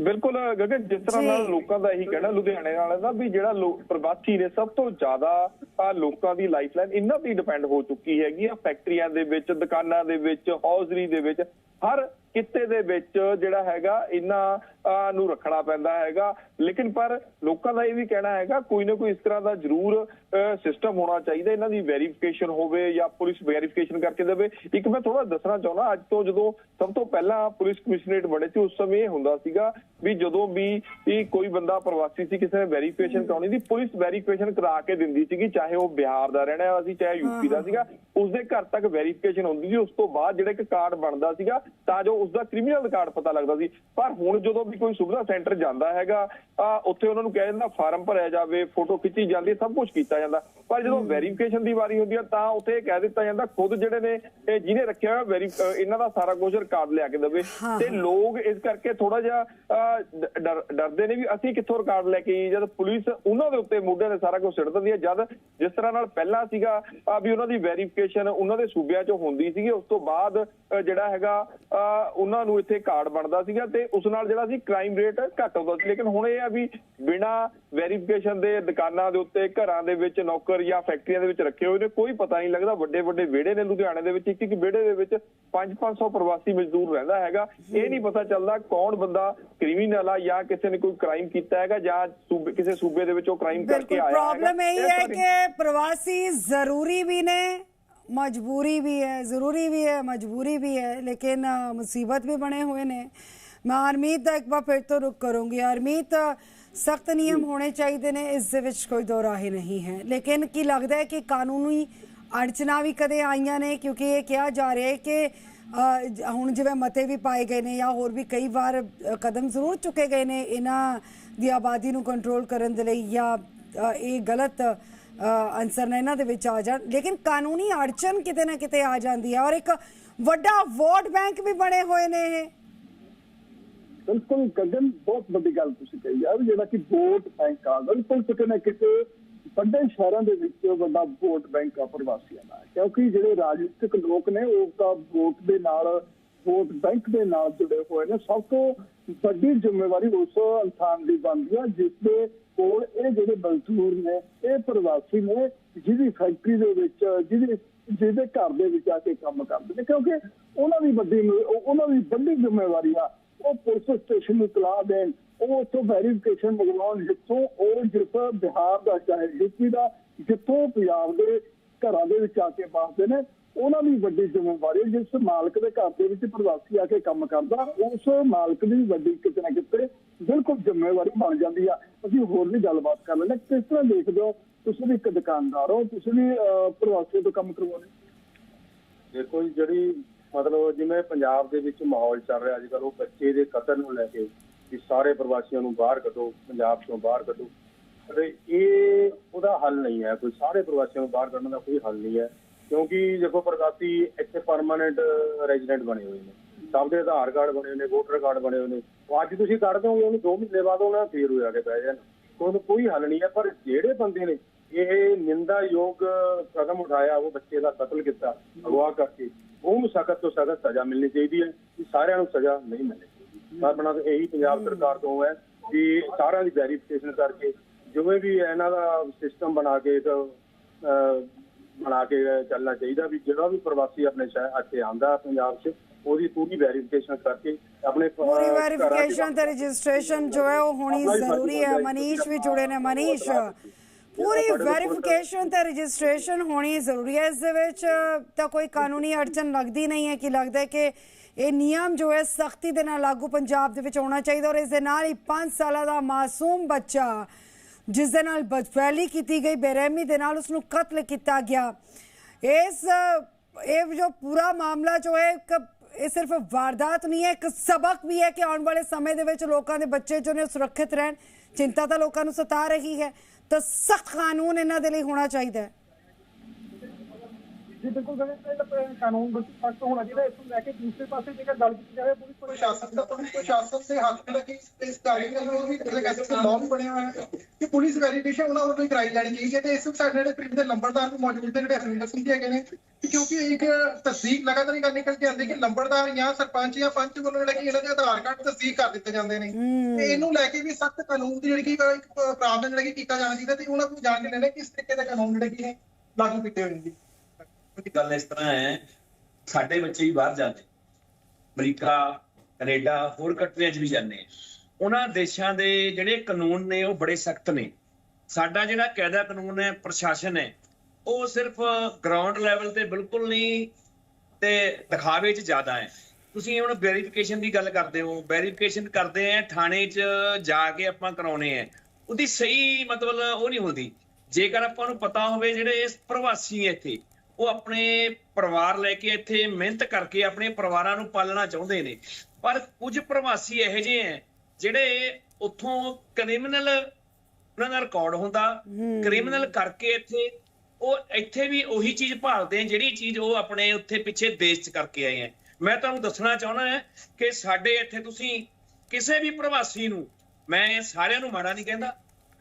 ਬਿਲਕੁਲ ਗਗਨ ਜਿਸ ਤਰ੍ਹਾਂ ਨਾਲ। ਲੋਕਾਂ ਦਾ ਇਹੀ ਕਹਿਣਾ ਲੁਧਿਆਣੇ ਵਾਲਿਆਂ ਦਾ ਵੀ ਜਿਹੜਾ ਲੋ- ਪ੍ਰਵਾਸੀ ਨੇ ਸਭ ਤੋਂ ਜ਼ਿਆਦਾ ਆ ਲੋਕਾਂ ਦੀ ਲਾਈਫਲਾਈਨ ਇਹਨਾਂ ਤੇ ਡਿਪੈਂਡ ਹੋ ਚੁੱਕੀ ਹੈਗੀ ਆ। ਫੈਕਟਰੀਆਂ ਦੇ ਵਿੱਚ ਦੁਕਾਨਾਂ ਦੇ ਵਿੱਚ ਹੌਜ਼ਰੀ ਦੇ ਵਿੱਚ ਹਰ ਕਿੱਤੇ ਦੇ ਵਿੱਚ ਜਿਹੜਾ ਹੈਗਾ ਇਹਨਾਂ ਆ, ਨੂੰ ਰੱਖਣਾ ਪੈਂਦਾ ਹੈਗਾ। ਲੇਕਿਨ ਪਰ ਲੋਕਾਂ ਦਾ ਇਹ ਵੀ ਕਹਿਣਾ ਹੈਗਾ ਕੋਈ ਨਾ ਕੋਈ ਇਸ ਤਰ੍ਹਾਂ ਦਾ ਜ਼ਰੂਰ ਸਿਸਟਮ ਹੋਣਾ ਚਾਹੀਦਾ ਇਹਨਾਂ ਦੀ ਵੈਰੀਫਿਕੇਸ਼ਨ ਹੋਵੇ ਜਾਂ ਪੁਲਿਸ ਵੈਰੀਫਿਕੇਸ਼ਨ ਕਰਕੇ ਦੇਵੇ। ਇੱਕ ਮੈਂ ਥੋੜਾ ਦੱਸਣਾ ਚਾਹੁੰਦਾ ਅੱਜ ਤੋਂ ਜਦੋਂ ਸਭ ਤੋਂ ਪਹਿਲਾਂ ਪੁਲਿਸ ਕਮਿਸ਼ਨਰੇਟ ਬਣੇ ਸੀ ਉਸ ਸਮੇਂ ਇਹ ਹੁੰਦਾ ਸੀਗਾ ਵੀ ਜਦੋਂ ਵੀ ਇਹ ਕੋਈ ਬੰਦਾ ਪ੍ਰਵਾਸੀ ਸੀ ਕਿਸੇ ਨੇ ਵੈਰੀਫਿਕੇਸ਼ਨ ਕਰਾਉਣੀ ਸੀ ਪੁਲਿਸ ਵੈਰੀਫਿਕੇਸ਼ਨ ਕਰਾ ਕੇ ਦਿੰਦੀ ਸੀਗੀ ਚਾਹੇ ਉਹ ਬਿਹਾਰ ਦਾ ਰਹਿਣਾ ਵਾਲਾ ਸੀ ਚਾਹੇ ਯੂਪੀ ਦਾ ਸੀਗਾ ਉਸਦੇ ਘਰ ਤੱਕ ਵੈਰੀਫਿਕੇਸ਼ਨ ਹੁੰਦੀ ਸੀ ਉਸ ਤੋਂ ਬਾਅਦ ਜਿਹੜਾ ਇੱਕ ਕਾਰਡ ਬਣਦਾ ਸੀਗਾ ਤਾਂ ਜੋ ਉਸਦਾ ਕ੍ਰਿਮੀਨਲ ਰਿਕਾਰਡ ਪਤਾ ਲੱਗਦਾ ਸੀ। ਪਰ ਹੁਣ ਜਦੋਂ ਵੀ ਕੋਈ ਸੁਵਿਧਾ ਸੈਂਟਰ ਜਾਂਦਾ ਹੈਗਾ ਉੱਥੇ ਉਹਨਾਂ ਨੂੰ ਕਹਿ ਜਾਂਦਾ ਫਾਰਮ ਭਰਿਆ ਜਾਵੇ ਫੋਟੋ ਖਿੱਚੀ ਜਾਂਦੀ ਸਭ ਕੁਝ ਕੀਤਾ ਜਾਂਦਾ। ਪਰ ਜਦੋਂ ਵੈਰੀਫਿਕੇਸ਼ਨ ਦੀ ਵਾਰੀ ਹੁੰਦੀ ਹੈ ਤਾਂ ਉੱਥੇ ਇਹ ਕਹਿ ਦਿੱਤਾ ਜਾਂਦਾ ਖੁਦ ਜਿਹੜੇ ਨੇ ਇਹ ਜਿਹਨੇ ਰੱਖਿਆ ਹੋਇਆ ਵੈਰੀ ਇਹਨਾਂ ਦਾ ਸਾਰਾ ਕੁਝ ਰਿਕਾਰਡ ਲਿਆ ਕੇ ਦੇਵੇ। ਤੇ ਲੋਕ ਇਸ ਕਰਕੇ ਥੋੜਾ ਜਿਹਾ ਡਰਦੇ ਨੇ ਵੀ ਅਸੀਂ ਕਿੱਥੋਂ ਰਿਕਾਰਡ ਲੈ ਕੇ ਜਦ ਪੁਲਿਸ ਉਹਨਾਂ ਦੇ ਉੱਤੇ ਮੋਢਿਆਂ ਤੇ ਸਾਰਾ ਕੁਝ ਸਿੱਟ ਦਿੰਦੀ ਹੈ ਜਦ ਜਿਸ ਤਰ੍ਹਾਂ ਨਾਲ ਪਹਿਲਾਂ ਸੀਗਾ ਆ ਵੀ ਉਹਨਾਂ ਦੀ ਵੈਰੀਫਿਕੇਸ਼ਨ ਉਹਨਾਂ ਦੇ ਸੂਬਿਆਂ 'ਚ ਹੁੰਦੀ ਸੀਗੀ ਉਸ ਤੋਂ ਬਾਅਦ ਜਿਹੜਾ ਹੈਗਾ ਉਹਨਾਂ ਨੂੰ ਇੱਥੇ ਕਾਰਡ ਬਣਦਾ ਸੀਗਾ ਤੇ ਉਸ ਨਾਲ ਜਿਹੜਾ ਸੀ ਕ੍ਰਾਈਮ ਰੇਟ ਘੱਟ ਹੁੰਦਾ ਸੀ। ਲੇਕਿਨ ਹੁਣ ਇਹ ਹੈ ਵੀ ਬਿਨਾ ਵੈਰੀਫਿਕੇਸ਼ਨ ਦੇ ਦੁਕਾਨਾਂ ਦੇ ਉੱਤੇ ਘਰਾਂ ਦੇ ਵਿੱਚ ਨੌਕਰ ਜਾਂ ਫੈਕਟਰੀਆਂ ਦੇ ਵਿੱਚ ਰੱਖੇ ਹੋਏ ਨੇ ਕੋਈ ਪਤਾ ਨਹੀਂ ਲੱਗਦਾ ਵੱਡੇ ਵੱਡੇ ਵਿਹੜੇ ਨੇ ਲੁਧਿਆਣੇ ਦੇ ਵਿੱਚ ਇੱਕ ਵਿਹੜੇ ਦੇ ਵਿੱਚ 5-500 ਪ੍ਰਵਾਸੀ ਮਜ਼ਦੂਰ ਰਹਿੰਦਾ ਹੈਗਾ। ਇਹ ਨਹੀਂ ਪਤਾ ਚੱਲਦਾ ਕੌਣ ਬੰਦਾ ਕ੍ਰਿਮੀਨਲ ਆ ਜਾਂ ਕਿਸੇ ਨੇ ਕੋਈ ਕ੍ਰਾਈਮ ਕੀਤਾ ਹੈਗਾ ਜਾਂ ਕਿਸੇ ਸੂਬੇ ਦੇ ਵਿੱਚ ਉਹ ਕ੍ਰਾਈਮ ਕਰਕੇ ਆਇਆ ਹੈ ਪ੍ਰੋਬਲਮ ਇਹ ਹੈ ਕਿ ਪ੍ਰਵਾਸੀ ਜ਼ਰੂਰੀ ਵੀ ਨੇ मजबूरी भी है ज़रूरी भी है मजबूरी भी है लेकिन मुसीबत भी बने हुए ने ਮੈਂ ਹਰਮੀਤ ਦਾ ਇੱਕ ਵਾਰ ਫਿਰ ਤੋਂ ਰੁਕ ਕਰੂੰਗੀ। ਹਰਮੀਤ ਸਖਤ ਨਿਯਮ ਹੋਣੇ ਚਾਹੀਦੇ ਨੇ ਇਸ ਦੇ ਵਿੱਚ ਕੋਈ ਦੋ ਰਾਹੀ ਨਹੀਂ ਹੈ। ਲੇਕਿਨ ਕੀ ਲੱਗਦਾ ਹੈ ਕਿ ਕਾਨੂੰਨੀ ਅੜਚਨਾ ਵੀ ਕਦੇ ਆਈਆਂ ਨੇ? ਕਿਉਂਕਿ ਇਹ ਕਿਹਾ ਜਾ ਰਿਹਾ ਹੈ ਕਿ ਹੁਣ ਜਿਵੇਂ ਮਤੇ ਵੀ ਪਾਏ ਗਏ ਨੇ ਜਾਂ ਹੋਰ ਵੀ ਕਈ ਵਾਰ ਕਦਮ ਜ਼ਰੂਰ ਚੁੱਕੇ ਗਏ ਨੇ ਇਹਨਾਂ ਦੀ ਆਬਾਦੀ ਨੂੰ ਕੰਟਰੋਲ ਕਰਨ ਦੇ ਲਈ ਜਾਂ ਇਹ ਗਲਤ ਅ, ਅਨਸਰ ਨੇ ਇਹਨਾਂ ਦੇ ਵਿੱਚ ਆ ਜਾਣ। ਲੇਕਿਨ ਕਾਨੂੰਨੀ ਅੜਚਨ ਕਿਤੇ ਨਾ ਕਿਤੇ ਆ ਜਾਂਦੀ ਹੈ ਔਰ ਇੱਕ ਵੱਡਾ ਵੋਟ ਬੈਂਕ ਵੀ ਬਣੇ ਹੋਏ ਨੇ ਇਹ। ਬਿਲਕੁਲ ਗਗਨ, ਬਹੁਤ ਵੱਡੀ ਗੱਲ ਤੁਸੀਂ ਕਹੀ ਆ ਵੀ ਜਿਹੜਾ ਕਿ ਵੋਟ ਬੈਂਕ ਆ, ਬਿਲਕੁਲ ਕਿਤੇ ਨਾ ਕਿਤੇ ਵੱਡੇ ਸ਼ਹਿਰਾਂ ਦੇ ਵਿੱਚ ਵੱਡਾ ਵੋਟ ਬੈਂਕ ਆ ਪ੍ਰਵਾਸੀਆਂ ਦਾ, ਕਿਉਂਕਿ ਜਿਹੜੇ ਰਾਜਨੀਤਿਕ ਲੋਕ ਨੇ ਉਹ ਤਾਂ ਵੋਟ ਦੇ ਨਾਲ, ਵੋਟ ਬੈਂਕ ਦੇ ਨਾਲ ਜੁੜੇ ਹੋਏ ਨੇ। ਸਭ ਤੋਂ ਵੱਡੀ ਜ਼ਿੰਮੇਵਾਰੀ ਉਸ ਇਨਸਾਨ ਦੀ ਬਣਦੀ ਆ, ਜਿਸ ਦੇ ਕੋਲ ਇਹ ਜਿਹੜੇ ਮਜ਼ਦੂਰ ਨੇ, ਇਹ ਪ੍ਰਵਾਸੀ ਨੇ, ਜਿਹਦੀ ਫੈਕਟਰੀ ਦੇ ਵਿੱਚ, ਜਿਹਦੇ ਜਿਹਦੇ ਘਰ ਦੇ ਵਿੱਚ ਆ ਕੇ ਕੰਮ ਕਰਦੇ ਨੇ, ਕਿਉਂਕਿ ਉਹਨਾਂ ਦੀ ਵੱਡੀ ਉਹਨਾਂ ਦੀ ਵੱਡੀ ਜ਼ਿੰਮੇਵਾਰੀ ਆ ਉਹ ਪੁਲਿਸ ਸਟੇਸ਼ਨ ਨੂੰ ਇਤਲਾਹ ਦੇਣ। ਉਹ ਉੱਥੋਂ ਵੈਰੀਫਿਕੇਸ਼ਨ ਮੰਗਵਾਉਣ ਜਿੱਥੋਂ ਉਹ ਜਿਸ ਬਿਹਾਰ ਦਾ ਚਾਹੇ ਯੂਪੀ ਦਾ ਜਿੱਥੋਂ ਪੰਜਾਬ ਦੇ ਘਰਾਂ ਦੇ ਵਿੱਚ ਆ ਕੇ ਬਾਸਦੇ ਨੇ ਉਹਨਾਂ ਦੀ ਵੱਡੀ ਜ਼ਿੰਮੇਵਾਰੀ ਜਿਸ ਮਾਲਕ ਦੇ ਘਰ ਦੇ ਵਿੱਚ ਪ੍ਰਵਾਸੀ ਆ ਕੇ ਕੰਮ ਕਰਦਾ ਉਸ ਮਾਲਕ ਦੀ ਵੱਡੀ ਕਿਤੇ ਨਾ ਕਿਤੇ ਬਿਲਕੁਲ ਜ਼ਿੰਮੇਵਾਰੀ ਬਣ ਜਾਂਦੀ ਆ। ਅਸੀਂ ਹੋਰ ਵੀ ਗੱਲਬਾਤ ਕਰ ਲੈਂਦੇ ਹਾਂ। ਕਿਸ ਤਰ੍ਹਾਂ ਦੇਖਦੇ ਹੋ ਤੁਸੀਂ ਵੀ ਇੱਕ ਦੁਕਾਨਦਾਰ ਹੋ ਤੁਸੀਂ ਵੀ ਅਹ, ਪ੍ਰਵਾਸੀ ਤੋਂ ਕੰਮ ਕਰਵਾਉਂਦੇ ਦੇਖੋ ਜੀ ਜਿਹੜੀ ਮਤਲਬ ਜਿਵੇਂ ਪੰਜਾਬ ਦੇ ਵਿੱਚ ਮਾਹੌਲ ਚੱਲ ਰਿਹਾ ਅੱਜ ਕੱਲ੍ਹ ਉਹ ਬੱਚੇ ਦੇ ਕਤਲ ਨੂੰ ਲੈ ਕੇ ਵੀ ਸਾਰੇ ਪ੍ਰਵਾਸੀਆਂ ਨੂੰ ਬਾਹਰ ਕੱਢੋ, ਪੰਜਾਬ ਤੋਂ ਬਾਹਰ ਕੱਢੋ। ਤੇ ਇਹ ਉਹਦਾ ਹੱਲ ਨਹੀਂ ਹੈ, ਕੋਈ ਸਾਰੇ ਪ੍ਰਵਾਸੀਆਂ ਨੂੰ ਬਾਹਰ ਕੱਢਣ ਦਾ ਕੋਈ ਹੱਲ ਨਹੀਂ ਹੈ, ਕਿਉਂਕਿ ਦੇਖੋ ਪ੍ਰਵਾਸੀ ਇੱਥੇ ਪਰਮਾਨੈਂਟ ਰੈਜ਼ੀਡੈਂਟ ਬਣੇ ਹੋਏ ਨੇ। ਸਭ ਦੇ ਆਧਾਰ ਕਾਰਡ ਬਣੇ ਹੋਏ ਨੇ ਵੋਟਰ ਕਾਰਡ ਬਣੇ ਹੋਏ ਨੇ। ਅੱਜ ਤੁਸੀਂ ਕੱਢ ਦੋਗੇ ਉਹਨੂੰ 2 ਮਹੀਨੇ ਬਾਅਦ ਉਹਨਾਂ ਫੇਰ ਹੋ ਜਾ ਕੇ ਬਹਿ ਜਾਣ। ਉਹਨੂੰ ਕੋਈ ਹੱਲ ਨਹੀਂ ਹੈ, ਪਰ ਜਿਹੜੇ ਬੰਦੇ ਨੇ ਇਹ ਨਿੰਦਾਯੋਗ ਕਦਮ ਉਠਾਇਆ ਉਹ ਬੱਚੇ ਦਾ ਕਤਲ ਕੀਤਾ ਅਗਵਾ ਕਰਕੇ। ਉਹਨੂੰ ਸਖਤ ਤੋਂ ਸਖਤ ਸਜ਼ਾ ਮਿਲਣੀ ਚਾਹੀਦੀ ਹੈ ਕਿ ਸਾਰਿਆਂ ਨੂੰ ਸਜ਼ਾ ਨਹੀਂ ਚਾਹੀਦੀ। ਪਰ ਬਣਾ ਇਹੀ ਪੰਜਾਬ ਸਰਕਾਰ ਤੋਂ ਹੈ ਕਿ ਸਾਰਿਆਂ ਦੀ ਵੈਰੀਫਿਕੇਸ਼ਨ ਕਰਕੇ ਜਿਵੇਂ ਵੀ ਇਹਨਾਂ ਦਾ ਸਿਸਟਮ ਬਣਾ ਕੇ ਅਹ, ਬਣਾ ਕੇ ਚੱਲਣਾ ਚਾਹੀਦਾ ਵੀ ਜਿਹੜਾ ਵੀ ਪ੍ਰਵਾਸੀ ਆਪਣੇ ਸ਼ਹਿਰ ਇੱਥੇ ਆਂਦਾ ਪੰਜਾਬ 'ਚ ਉਹਦੀ ਪੂਰੀ ਵੈਰੀਫਿਕੇਸ਼ਨ ਕਰਕੇ ਆਪਣੇ ਪੂਰੀ ਵੈਰੀਫਿਕੇਸ਼ਨ ਤੇ ਰਜਿਸਟ੍ਰੇਸ਼ਨ ਜੋ ਹੈ ਉਹ ਹੋਣੀ ਆਪਣਾ ਜ਼ਰੂਰੀ ਹੈ। ਮਨੀਸ਼ ਵੀ ਜੁੜੇ ਨੇ। ਮਨੀਸ਼ ਪੂਰੀ ਵੈਰੀਫਿਕੇਸ਼ਨ ਤੇ ਰਜਿਸਟ੍ਰੇਸ਼ਨ ਹੋਣੀ ਜ਼ਰੂਰੀ ਹੈ। ਇਸ ਦੇ ਵਿੱਚ ਤਾਂ ਕੋਈ ਕਾਨੂੰਨੀ ਅੜਚਨ ਲੱਗਦੀ ਨਹੀਂ ਹੈ ਕਿ ਲੱਗਦਾ ਹੈ ਕਿ ਇਹ ਨਿਯਮ ਜੋ ਹੈ ਸਖਤੀ ਦੇ ਨਾਲ ਲਾਗੂ ਪੰਜਾਬ ਦੇ ਵਿੱਚ ਹੋਣਾ ਚਾਹੀਦਾ ਔਰ ਇਸ ਦੇ ਨਾਲ ਹੀ 5 ਸਾਲਾਂ ਦਾ ਮਾਸੂਮ ਬੱਚਾ ਜਿਸ ਦੇ ਨਾਲ ਬਦਫੈਲੀ ਕੀਤੀ ਗਈ ਬੇਰਹਿਮੀ ਦੇ ਨਾਲ ਉਸ ਨੂੰ ਕਤਲ ਕੀਤਾ ਗਿਆ। ਇਸ ਇਹ ਜੋ ਪੂਰਾ ਮਾਮਲਾ ਜੋ ਹੈ ਇੱਕ ਇਹ ਸਿਰਫ ਵਾਰਦਾਤ ਨਹੀਂ ਹੈ ਇੱਕ ਸਬਕ ਵੀ ਹੈ ਕਿ ਆਉਣ ਵਾਲੇ ਸਮੇਂ ਦੇ ਵਿੱਚ ਲੋਕਾਂ ਦੇ ਬੱਚੇ ਜੋ ਨੇ ਸੁਰੱਖਿਅਤ ਰਹਿਣ। ਚਿੰਤਾ ਤਾਂ ਲੋਕਾਂ ਨੂੰ ਸਤਾ ਰਹੀ ਹੈ। ਤਾਂ ਸਖਤ ਕਾਨੂੰਨ ਇਹਨਾਂ ਦੇ ਲਈ ਹੋਣਾ ਚਾਹੀਦਾ ਹੈ। ਜੀ ਬਿਲਕੁਲ ਗਗਨ ਕਾਨੂੰਨ ਬਿਲਕੁਲ ਸਖਤ ਹੋਣਾ ਚਾਹੀਦਾ। ਇਸ ਨੂੰ ਲੈ ਕੇ ਦੂਸਰੇ ਪਾਸੇ ਜੇਕਰ ਗੱਲ ਕੀਤੀ ਜਾਵੇ ਪੁਲਿਸ ਪ੍ਰਸ਼ਾਸਨ ਦਾ ਪੁਲਿਸ ਪ੍ਰਸ਼ਾਸਨ ਦੇ ਹੱਥ ਵਿੱਚ ਇਸ ਕਾਰਵਾਈ ਨੂੰ ਵੀ ਜਿਹੜੇ ਕਹਿੰਦੇ ਨੇ ਲਾਅ ਵੀ ਬਣਿਆ ਹੋਇਆ ਹੈ ਕਿ ਪੁਲਿਸ ਵੈਰੀਫਿਕੇਸ਼ਨ ਉਹਨਾਂ ਵੱਲੋਂ ਹੀ ਕਰਾਈ ਜਾਣੀ ਚਾਹੀਦੀ ਹੈ। ਤੇ ਇਸ ਵਿੱਚ ਸਾਡੇ ਜਿਹੜੇ ਪਿੰਡ ਦੇ ਲੰਬੜਦਾਰ ਵੀ ਮੌਜੂਦ ਨੇ ਜਿਹੜੇ ਹਰਿੰਦਰ ਸਿੰਘ ਜੀ ਹੈਗੇ ਨੇ ਕਿ ਕਿਉਂਕਿ ਇੱਕ ਤਸਦੀਕ ਲਗਾਤਾਰ ਹੀ ਕਰਨੀ ਕਰਕੇ ਆਉਂਦੀ ਕਿ ਲੰਬੜਦਾਰ ਜਾਂ ਸਰਪੰਚ ਜਾਂ ਪੰਚ ਵੱਲੋਂ ਜਿਹੜਾ ਕਿ ਇਹਨਾਂ ਦੇ ਆਧਾਰ ਕਾਰਡ ਤਸਦੀਕ ਕਰ ਦਿੱਤੇ ਜਾਂਦੇ ਨੇ। ਤੇ ਇਹਨੂੰ ਲੈ ਕੇ ਵੀ ਸਖਤ ਕਾਨੂੰਨ ਦੀ ਜਿਹੜੀ ਕਿ ਇੱਕ ਪ੍ਰਾਵਧਾਨ ਜਿਹੜਾ ਕਿ ਕੀਤਾ ਜਾਣਾ ਚਾਹੀਦਾ ਤੇ ਉਹਨਾਂ ਨੂੰ ਜਾਣ ਕੇ ਲੈਣੇ ਕਿਸ ਤਰੀਕੇ ਦਾ ਕਾਨੂੰਨ ਜਿਹੜੇ ਕਿ ਲਾਗੂ ਕੀਤੇ ਹੋਏ ਨੇ ਗੱਲ ਇਸ ਤਰ੍ਹਾਂ ਹੈ, ਸਾਡੇ ਬੱਚੇ ਵੀ ਬਾਹਰ ਜਾਂਦੇ ਅਮਰੀਕਾ, ਕੈਨੇਡਾ, ਹੋਰ ਕੰਟਰੀਆਂ 'ਚ ਵੀ ਜਾਂਦੇ ਉਹਨਾਂ ਦੇਸ਼ਾਂ ਦੇ ਜਿਹੜੇ ਕਾਨੂੰਨ ਨੇ, ਉਹ ਬੜੇ ਸਖਤ ਨੇ। ਸਾਡਾ ਜਿਹੜਾ ਕਾਇਦਾ ਕਾਨੂੰਨ ਹੈ, ਪ੍ਰਸ਼ਾਸਨ ਹੈ, ਉਹ ਸਿਰਫ ਗਰਾਊਂਡ ਲੈਵਲ ਤੇ ਬਿਲਕੁਲ ਨਹੀਂ, ਤੇ ਦਿਖਾਵੇ 'ਚ ਜ਼ਿਆਦਾ ਹੈ। ਤੁਸੀਂ ਹੁਣ ਵੈਰੀਫਿਕੇਸ਼ਨ ਦੀ ਗੱਲ ਕਰਦੇ ਹੋ ਵੈਰੀਫਿਕੇਸ਼ਨ ਕਰਦੇ ਆ ਥਾਣੇ 'ਚ ਜਾ ਕੇ ਆਪਾਂ ਕਰਾਉਨੇ ਆ ਉਹਦੀ ਸਹੀ ਮਤਲਬ ਉਹ ਨਹੀਂ ਹੁੰਦੀ। ਜੇਕਰ ਆਪਾਂ ਨੂੰ ਪਤਾ ਹੋਵੇ ਜਿਹੜੇ ਪ੍ਰਵਾਸੀ ਇੱਥੇ ਉਹ ਆਪਣੇ ਪਰਿਵਾਰ ਲੈ ਕੇ ਇੱਥੇ ਮਿਹਨਤ ਕਰਕੇ ਆਪਣੇ ਪਰਿਵਾਰਾਂ ਨੂੰ ਪਾਲਣਾ ਚਾਹੁੰਦੇ ਨੇ। ਪਰ ਕੁਝ ਪ੍ਰਵਾਸੀ ਇਹੋ ਜਿਹੇ ਹੈ ਜਿਹੜੇ ਉੱਥੋਂ ਕ੍ਰਿਮੀਨਲ ਉਹਨਾਂ ਦਾ ਰਿਕਾਰਡ ਹੁੰਦਾ ਕ੍ਰਿਮੀਨਲ ਕਰਕੇ ਇੱਥੇ ਉਹ ਇੱਥੇ ਵੀ ਉਹੀ ਚੀਜ਼ ਭਾਲਦੇ ਆ ਜਿਹੜੀ ਚੀਜ਼ ਉਹ ਆਪਣੇ ਉੱਥੇ ਪਿੱਛੇ ਦੇਸ਼ 'ਚ ਕਰਕੇ ਆਏ ਆ ਮੈਂ ਤੁਹਾਨੂੰ ਦੱਸਣਾ ਚਾਹੁੰਦਾ ਹਾਂ ਕਿ ਸਾਡੇ ਇੱਥੇ ਤੁਸੀਂ ਕਿਸੇ ਵੀ ਪ੍ਰਵਾਸੀ ਨੂੰ ਮੈਂ ਸਾਰਿਆਂ ਨੂੰ ਮਾੜਾ ਨਹੀਂ ਕਹਿੰਦਾ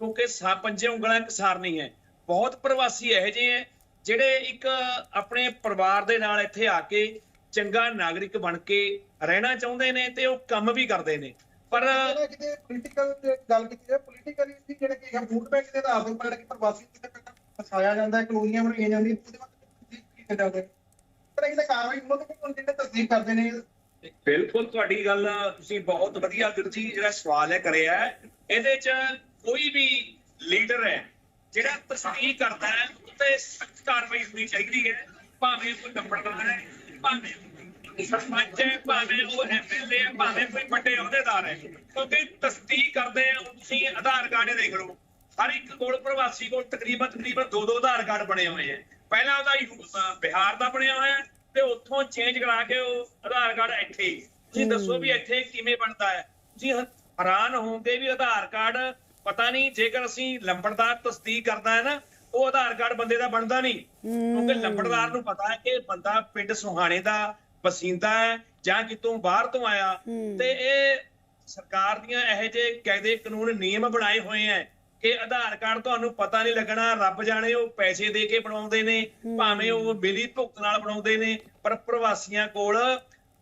ਕਿਉਂਕਿ ਸਾ ਪੰਜੇ ਉਂਗਲਾਂ ਕਸਾਰ ਨਹੀਂ ਹੈ ਬਹੁਤ ਪ੍ਰਵਾਸੀ ਇਹੋ ਜਿਹੇ ਹੈ ਜਿਹੜੇ ਇੱਕ ਆਪਣੇ ਪਰਿਵਾਰ ਦੇ ਨਾਲ ਇੱਥੇ ਆ ਕੇ ਚੰਗਾ ਨਾਗਰਿਕ ਬਣ ਕੇ ਰਹਿਣਾ ਚਾਹੁੰਦੇ ਨੇ ਤੇ ਉਹ ਕੰਮ ਵੀ ਕਰਦੇ ਨੇ ਪਰ ਕਿਤੇ ਪੋਲੀਟੀਕਲ ਗੱਲ ਕੀਤੀ ਜਾਵੇ ਪੋਲੀਟੀਕਲੀ ਵੀ ਜਿਹੜੇ ਕਿ ਹੈ ਵੋਟ ਬੈਂਕ ਦੇ ਆਧਾਰ ਜਿਹੜਾ ਕਿ ਪ੍ਰਵਾਸੀ ਕਿਤੇ ਫਸਾਇਆ ਜਾਂਦਾ ਹੈ ਕਲੋਨੀਆਂ ਬਣਾਈਆਂ ਜਾਂਦੀਆਂ ਉਹਦੇ ਕੀਤੇ ਜਾਂਦੇ ਨੇ। ਪਰ ਇਹਦਾ ਕਾਰਵਾਈ ਉਹਨਾਂ ਤੋਂ ਵੀ ਜਿਹੜੇ ਤਸਦੀਕ ਕਰਦੇ ਨੇ ਬਿਲਕੁਲ ਤੁਹਾਡੀ ਗੱਲ ਤੁਸੀਂ ਬਹੁਤ ਵਧੀਆ ਵੀਰ ਜੀ ਜਿਹੜਾ ਸਵਾਲ ਹੈ ਕਰਿਆ ਹੈ। ਇਹਦੇ 'ਚ ਕੋਈ ਵੀ ਲੀਡਰ ਹੈ ਜਿਹੜਾ ਤਸਦੀਕ ਕਰਦਾ ਹੈ ਉੱਤੇ ਸਖਤ ਕਾਰਵਾਈ ਹੋਣੀ ਚਾਹੀਦੀ ਹੈ ਭਾਵੇਂ ਕੋਈ ਨੰਬਰਦਾਰ ਹੈ ਭਾਵੇਂ ਸਰਪੰਚ ਹੈ ਭਾਵੇਂ ਉਹ ਐਮਐਲਏ ਹੈ ਭਾਵੇਂ ਕੋਈ ਵੱਡੇ ਅਹੁਦੇਦਾਰ ਹੈ। ਕਿਉਂਕਿ ਤਸਦੀਕ ਕਰਦੇ ਆ ਤੁਸੀਂ ਆਧਾਰ ਕਾਰਡ ਦੇਖ ਲਓ। ਹਰ ਇੱਕ ਕੋਲ ਪ੍ਰਵਾਸੀ ਕੋਲ ਤਕਰੀਬਨ ਤਕਰੀਬਨ ਦੋ ਦੋ ਆਧਾਰ ਕਾਰਡ ਬਣੇ ਹੋਏ ਹੈ ਪਹਿਲਾਂ ਉਹਦਾ ਬਿਹਾਰ ਦਾ ਬਣਿਆ ਹੋਇਆ ਤੇ ਉੱਥੋਂ ਚੇਂਜ ਕਰਾ ਕੇ ਉਹ ਆਧਾਰ ਕਾਰਡ ਇੱਥੇ। ਤੁਸੀਂ ਦੱਸੋ ਵੀ ਇੱਥੇ ਕਿਵੇਂ ਬਣਦਾ ਹੈ। ਹ- ਹੈਰਾਨ ਹੋਵੋਗੇ ਵੀ ਆਧਾਰ ਕਾਰਡ ਪਤਾ ਨਹੀਂ ਜੇਕਰ ਅਸੀਂ ਲੰਬੜਦਾਰ ਤਸਦੀਕ ਕਰਦਾ ਹੈ ਨਾ ਉਹ ਆਧਾਰ ਕਾਰਡ ਬੰਦੇ ਦਾ ਬਣਦਾ ਨਹੀਂ। ਕਿਉਂਕਿ ਲੰਬੜਦਾਰ ਨੂੰ ਪਤਾ ਹੈ ਕਿ ਬੰਦਾ ਪਿੰਡ ਸੁਹਾਣੇ ਦਾ ਵਸਿੰਦਾ ਹੈ ਜਾਂ ਕਿਤੋਂ ਬਾਹਰ ਤੋਂ ਆਇਆ। ਤੇ ਇਹ ਸਰਕਾਰ ਦੀਆਂ ਇਹੋ ਜਿਹੇ ਕਾਇਦੇ ਕਾਨੂੰਨ ਨਿਯਮ ਬਣਾਏ ਹੋਏ ਹੈ ਕਿ ਆਧਾਰ ਕਾਰਡ ਤੁਹਾਨੂੰ ਪਤਾ ਨਹੀਂ ਲੱਗਣਾ ਰੱਬ ਜਾਣੇ ਉਹ ਪੈਸੇ ਦੇ ਕੇ ਬਣਾਉਂਦੇ ਨੇ ਭਾਵੇਂ ਉਹ ਬਿਲੀ ਭੁਗਤ ਨਾਲ ਬਣਾਉਂਦੇ ਨੇ ਪਰ ਪ੍ਰਵਾਸੀਆਂ ਕੋਲ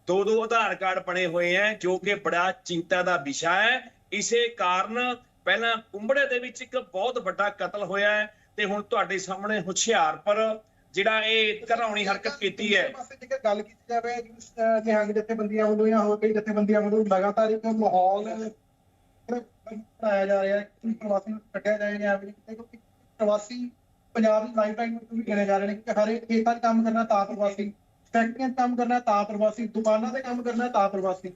ਦੋ ਦੋ ਆਧਾਰ ਕਾਰਡ ਬਣੇ ਹੋਏ ਹੈ ਜੋ ਕਿ ਬੜਾ ਚਿੰਤਾ ਦਾ ਵਿਸ਼ਾ ਹੈ। ਇਸੇ ਕਾਰਨ ਪਹਿਲਾਂ ਕੁੰਬੜੇ ਦੇ ਵਿੱਚ ਇੱਕ ਬਹੁਤ ਵੱਡਾ ਕਤਲ ਹੋਇਆ ਹੈ। ਤੇ ਹੁਣ ਤੁਹਾਡੇ ਸਾਹਮਣੇ ਹੁਸ਼ਿਆਰਪੁਰ ਜਿਹੜਾ ਇਹ ਘਰਾਉਣੀ ਹਰਕਤ ਕੀਤੀ ਹੈ। ਪਾਸੇ ਜੇਕਰ ਗੱਲ ਕੀਤੀ ਜਾਵੇ ਨਿਹੰਗ ਜਥੇਬੰਦੀਆਂ ਵੱਲੋਂ ਜਾਂ ਹੋਰ ਕਈ ਜਥੇਬੰਦੀਆਂ ਵੱਲੋਂ ਲਗਾਤਾਰ ਇੱਕ ਮਾਹੌਲ ਬਣਾਇਆ ਜਾ ਰਿਹਾ ਹੈ ਕਿ ਪ੍ਰਵਾਸੀ ਨੂੰ ਕੱਢਿਆ ਜਾਏ ਜਾਂ ਕਿਤੇ ਕਿਉਂਕਿ ਪ੍ਰਵਾਸੀ ਪੰਜਾਬ ਦੀ ਲਾਈਫ ਟਾਈਮ ਵੀ ਗਿਣੇ ਜਾ ਰਹੇ ਨੇ ਕਿ ਹਰੇ ਖੇਤਾਂ 'ਚ ਕੰਮ ਕਰਨਾ ਤਾਂ ਪ੍ਰਵਾਸੀ ਫੈਕਟਰੀਆਂ 'ਚ ਕੰਮ ਕਰਨਾ ਤਾਂ ਪ੍ਰਵਾਸੀ ਦੁਕਾਨਾਂ ਤੇ ਕੰਮ ਕਰਨਾ ਤਾਂ ਪ੍ਰਵਾਸੀ।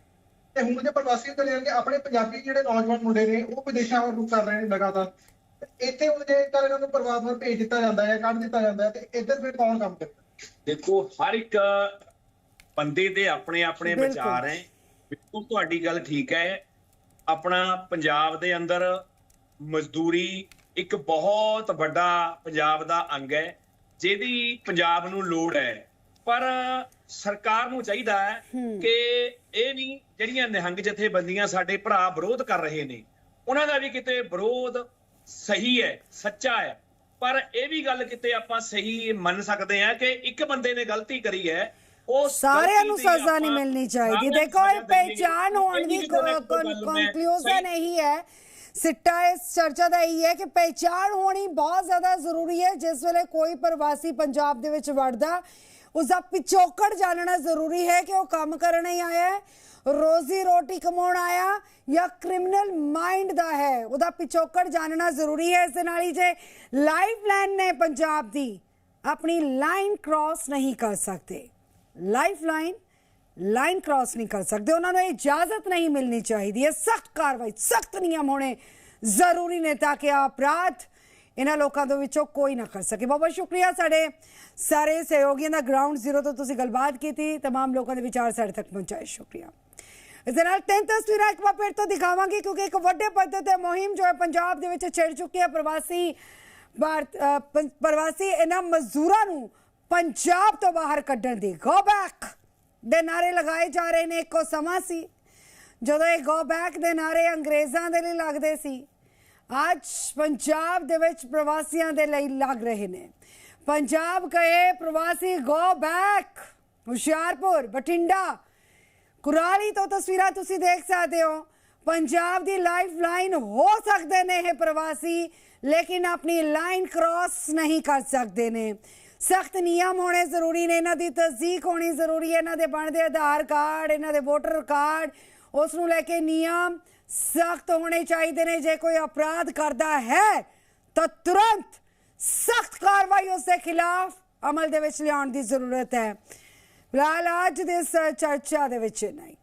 ਤੇ ਹੁਣ ਜੇ ਪ੍ਰਵਾਸੀ ਚਲੇ ਜਾਣਗੇ ਆਪਣੇ ਪੰਜਾਬੀ ਜਿਹੜੇ ਨੌਜਵਾਨ ਮੁੰਡੇ ਨੇ ਉਹ ਵਿਦੇਸ਼ਾਂ ਵੱਲ ਰੁਖ ਕਰ ਰਹੇ ਨੇ ਲਗਾਤਾਰ। ਇੱਥੇ ਹੁਣ ਜੇ ਕੱਲ ਇਹਨਾਂ ਨੂੰ ਪ੍ਰਵਾਸ ਵੱਲ ਭੇਜ ਦਿੱਤਾ ਜਾਂਦਾ ਹੈ ਕੱਢ ਦਿੱਤਾ ਜਾਂਦਾ ਹੈ ਤੇ ਇੱਧਰ ਫਿਰ ਕੌਣ ਕੰਮ ਕਰਦਾ ਦੇਖੋ ਹਰ ਇੱਕ ਬੰਦੇ ਦੇ ਆਪਣੇ ਆਪਣੇ। ਵਿਚਾਰ ਹੈ। ਬਿਲਕੁਲ ਤੁਹਾਡੀ ਗੱਲ ਠੀਕ ਹੈ। ਆਪਣਾ ਪੰਜਾਬ ਦੇ ਅੰਦਰ ਮਜ਼ਦੂਰੀ ਇੱਕ ਬਹੁਤ ਵੱਡਾ ਪੰਜਾਬ ਦਾ ਅੰਗ ਹੈ ਜਿਹਦੀ ਪੰਜਾਬ ਨੂੰ ਲੋੜ ਹੈ। ਪਰ ਸਰਕਾਰ ਨੂੰ ਚਾਹੀਦਾ ਹੈ। ਕਿ ਇਹ ਨਹੀਂ ਜਿਹੜੀਆਂ ਨਿਹੰਗ ਜਥੇਬੰਦੀਆਂ ਸਾਡੇ ਭਰਾ ਵਿਰੋਧ ਕਰ ਰਹੇ ਨੇ ਉਹਨਾਂ ਦਾ ਵੀ ਕਿਤੇ ਵਿਰੋਧ ਸਹੀ ਹੈ ਸੱਚਾ ਹੈ। ਪਰ ਇਹ ਵੀ ਗੱਲ ਕਿਤੇ ਆਪਾਂ ਸਹੀ ਮੰਨ ਸਕਦੇ ਹਾਂ ਕਿ ਇੱਕ ਬੰਦੇ ਨੇ ਗਲਤੀ ਕਰੀ ਹੈ ਉਹ ਸਾਰਿਆਂ ਨੂੰ ਸਜ਼ਾ ਨਹੀਂ ਮਿਲਣੀ ਚਾਹੀਦੀ। ਦੇਖੋ ਇਹ ਪਹਿਚਾਨ ਹੋਣ ਦੀ ਕੰਕਲੂਜਨ ਇਹੀ ਹੈ। ਸਿੱਟਾ ਇਸ ਚਰਚਾ ਦਾ ਇਹੀ ਹੈ ਕਿ ਪਹਿਚਾਨ ਹੋਣੀ ਬਹੁਤ ਜ਼ਿਆਦਾ ਜ਼ਰੂਰੀ ਹੈ। ਜਿਸ ਵੇਲੇ ਕੋਈ ਪ੍ਰਵਾਸੀ ਪੰਜਾਬ ਦੇ ਵਿੱਚ ਵੜਦਾ ਉਸ ਦਾ ਪਿਛੋਕੜ ਜਾਣਨਾ ਜ਼ਰੂਰੀ ਹੈ ਕਿ ਉਹ ਕੰਮ ਕਰਨ ਹੀ ਆਇਆ ਹੈ। ਰੋਜ਼ੀ ਰੋਟੀ ਕਮਾਉਣ ਆਇਆ ਜਾਂ ਕ੍ਰਿਮੀਨਲ ਮਾਈਂਡ ਦਾ ਹੈ ਉਹਦਾ ਪਿਛੋਕੜ ਜਾਣਨਾ ਜ਼ਰੂਰੀ ਹੈ ਇਸ ਦੇ ਨਾਲ ਹੀ ਜੇ ਲਾਈਫ ਲਾਈਨ ਨੇ ਪੰਜਾਬ ਦੀ ਆਪਣੀ ਲਾਈਨ ਕ੍ਰਾਸ ਨਹੀਂ ਕਰ ਸਕਦੇ ਲਾਈਫ ਲਾਈਨ ਲਾਈਨ ਕ੍ਰਾਸ ਨਹੀਂ ਕਰ ਸਕਦੇ ਉਹਨਾਂ ਨੂੰ ਇਜਾਜ਼ਤ ਨਹੀਂ ਮਿਲਣੀ ਚਾਹੀਦੀ ਹੈ ਸਖਤ ਕਾਰਵਾਈ ਸਖਤ ਨਿਯਮ ਹੋਣੇ ਜ਼ਰੂਰੀ ਨੇ ਤਾਂ ਕਿ ਅਪਰਾਧ ਇਹਨਾਂ ਲੋਕਾਂ ਦੇ ਵਿੱਚੋਂ ਕੋਈ ਨਾ ਕਰ ਸਕੇ ਬਹੁਤ ਬਹੁਤ ਸ਼ੁਕਰੀਆ ਸਾਡੇ ਸਾਰੇ ਸਹਿਯੋਗੀਆਂ ਦਾ ਗਰਾਊਂਡ ਜ਼ੀਰੋ ਤੋਂ ਤੁਸੀਂ ਗੱਲਬਾਤ ਕੀਤੀ तमाम ਲੋਕਾਂ ਦੇ ਵਿਚਾਰ ਸਾਡੇ ਤੱਕ ਪਹੁੰਚਾਏ ਸ਼ੁਕਰੀਆ ਇਸ ਦੇ ਨਾਲ ਤਿੰਨ ਤਸਵੀਰਾਂ ਇੱਕ ਵਾਰ ਫਿਰ ਤੋਂ ਦਿਖਾਵਾਂਗੇ ਕਿਉਂਕਿ ਇੱਕ ਵੱਡੇ ਪੱਧਰ ਤੇ ਮੁਹਿੰਮ ਜੋ ਹੈ ਪੰਜਾਬ ਦੇ ਵਿੱਚ ਛਿੜ ਚੁੱਕੀ ਹੈ। ਪ੍ਰਵਾਸੀ ਭਾਰਤ ਪੰ- ਪ੍ਰਵਾਸੀ ਇਹਨਾਂ ਮਜ਼ਦੂਰਾਂ ਨੂੰ ਪੰਜਾਬ ਤੋਂ ਬਾਹਰ ਕੱਢਣ ਦੀ ਗੋ ਬੈਕ ਦੇ ਨਾਰੇ ਲਗਾਏ ਜਾ ਰਹੇ ਨੇ। ਇੱਕੋ ਸਮਾਂ ਸੀ ਜਦੋਂ ਇਹ ਗੋ ਬੈਕ ਦੇ ਨਾਰੇ ਅੰਗਰੇਜ਼ਾਂ ਦੇ ਲਈ ਲੱਗਦੇ ਸੀ। ਅੱਜ ਪੰਜਾਬ ਦੇ ਵਿੱਚ ਪ੍ਰਵਾਸੀਆਂ ਦੇ ਲਈ ਲੱਗ ਰਹੇ ਨੇ। ਪੰਜਾਬ ਗਏ ਪ੍ਰਵਾਸੀ ਗੋ ਬੈਕ ਹੁਸ਼ਿਆਰਪੁਰ, ਬਠਿੰਡਾ ਕੁਰਾਲੀ ਤੋਂ ਤਸਵੀਰਾਂ ਤੁਸੀਂ ਦੇਖ ਸਕਦੇ ਹੋ। ਪੰਜਾਬ ਦੀ ਲਾਈਫ ਲਾਈਨ ਹੋ ਸਕਦੇ ਨੇ ਇਹ ਪ੍ਰਵਾਸੀ, ਲੇਕਿਨ ਆਪਣੀ ਲਾਈਨ ਕ੍ਰਾਸ ਨਹੀਂ ਕਰ ਸਕਦੇ ਨੇ। ਸਖਤ ਨਿਯਮ ਹੋਣੇ ਜ਼ਰੂਰੀ ਨੇ, ਇਹਨਾਂ ਦੀ ਤਸਦੀਕ ਹੋਣੀ ਜ਼ਰੂਰੀ ਹੈ। ਇਹਨਾਂ ਦੇ ਬਣਦੇ ਆਧਾਰ ਕਾਰਡ, ਇਹਨਾਂ ਦੇ ਵੋਟਰ ਕਾਰਡ, ਉਸ ਨੂੰ ਲੈ ਕੇ ਨਿਯਮ ਸਖਤ ਹੋਣੇ ਚਾਹੀਦੇ ਨੇ। ਜੇ ਕੋਈ ਅਪਰਾਧ ਕਰਦਾ ਹੈ, ਤਾਂ ਤੁਰੰਤ ਸਖਤ ਕਾਰਵਾਈ ਉਸ ਦੇ ਖਿਲਾਫ ਅਮਲ ਦੇ ਵਿੱਚ ਲਿਆਉਣ ਦੀ ਜ਼ਰੂਰਤ ਹੈ। ਫਿਲਹਾਲ ਅੱਜ ਦੇ ਇਸ ਚਰਚਾ ਦੇ ਵਿੱਚ ਨਹੀਂ।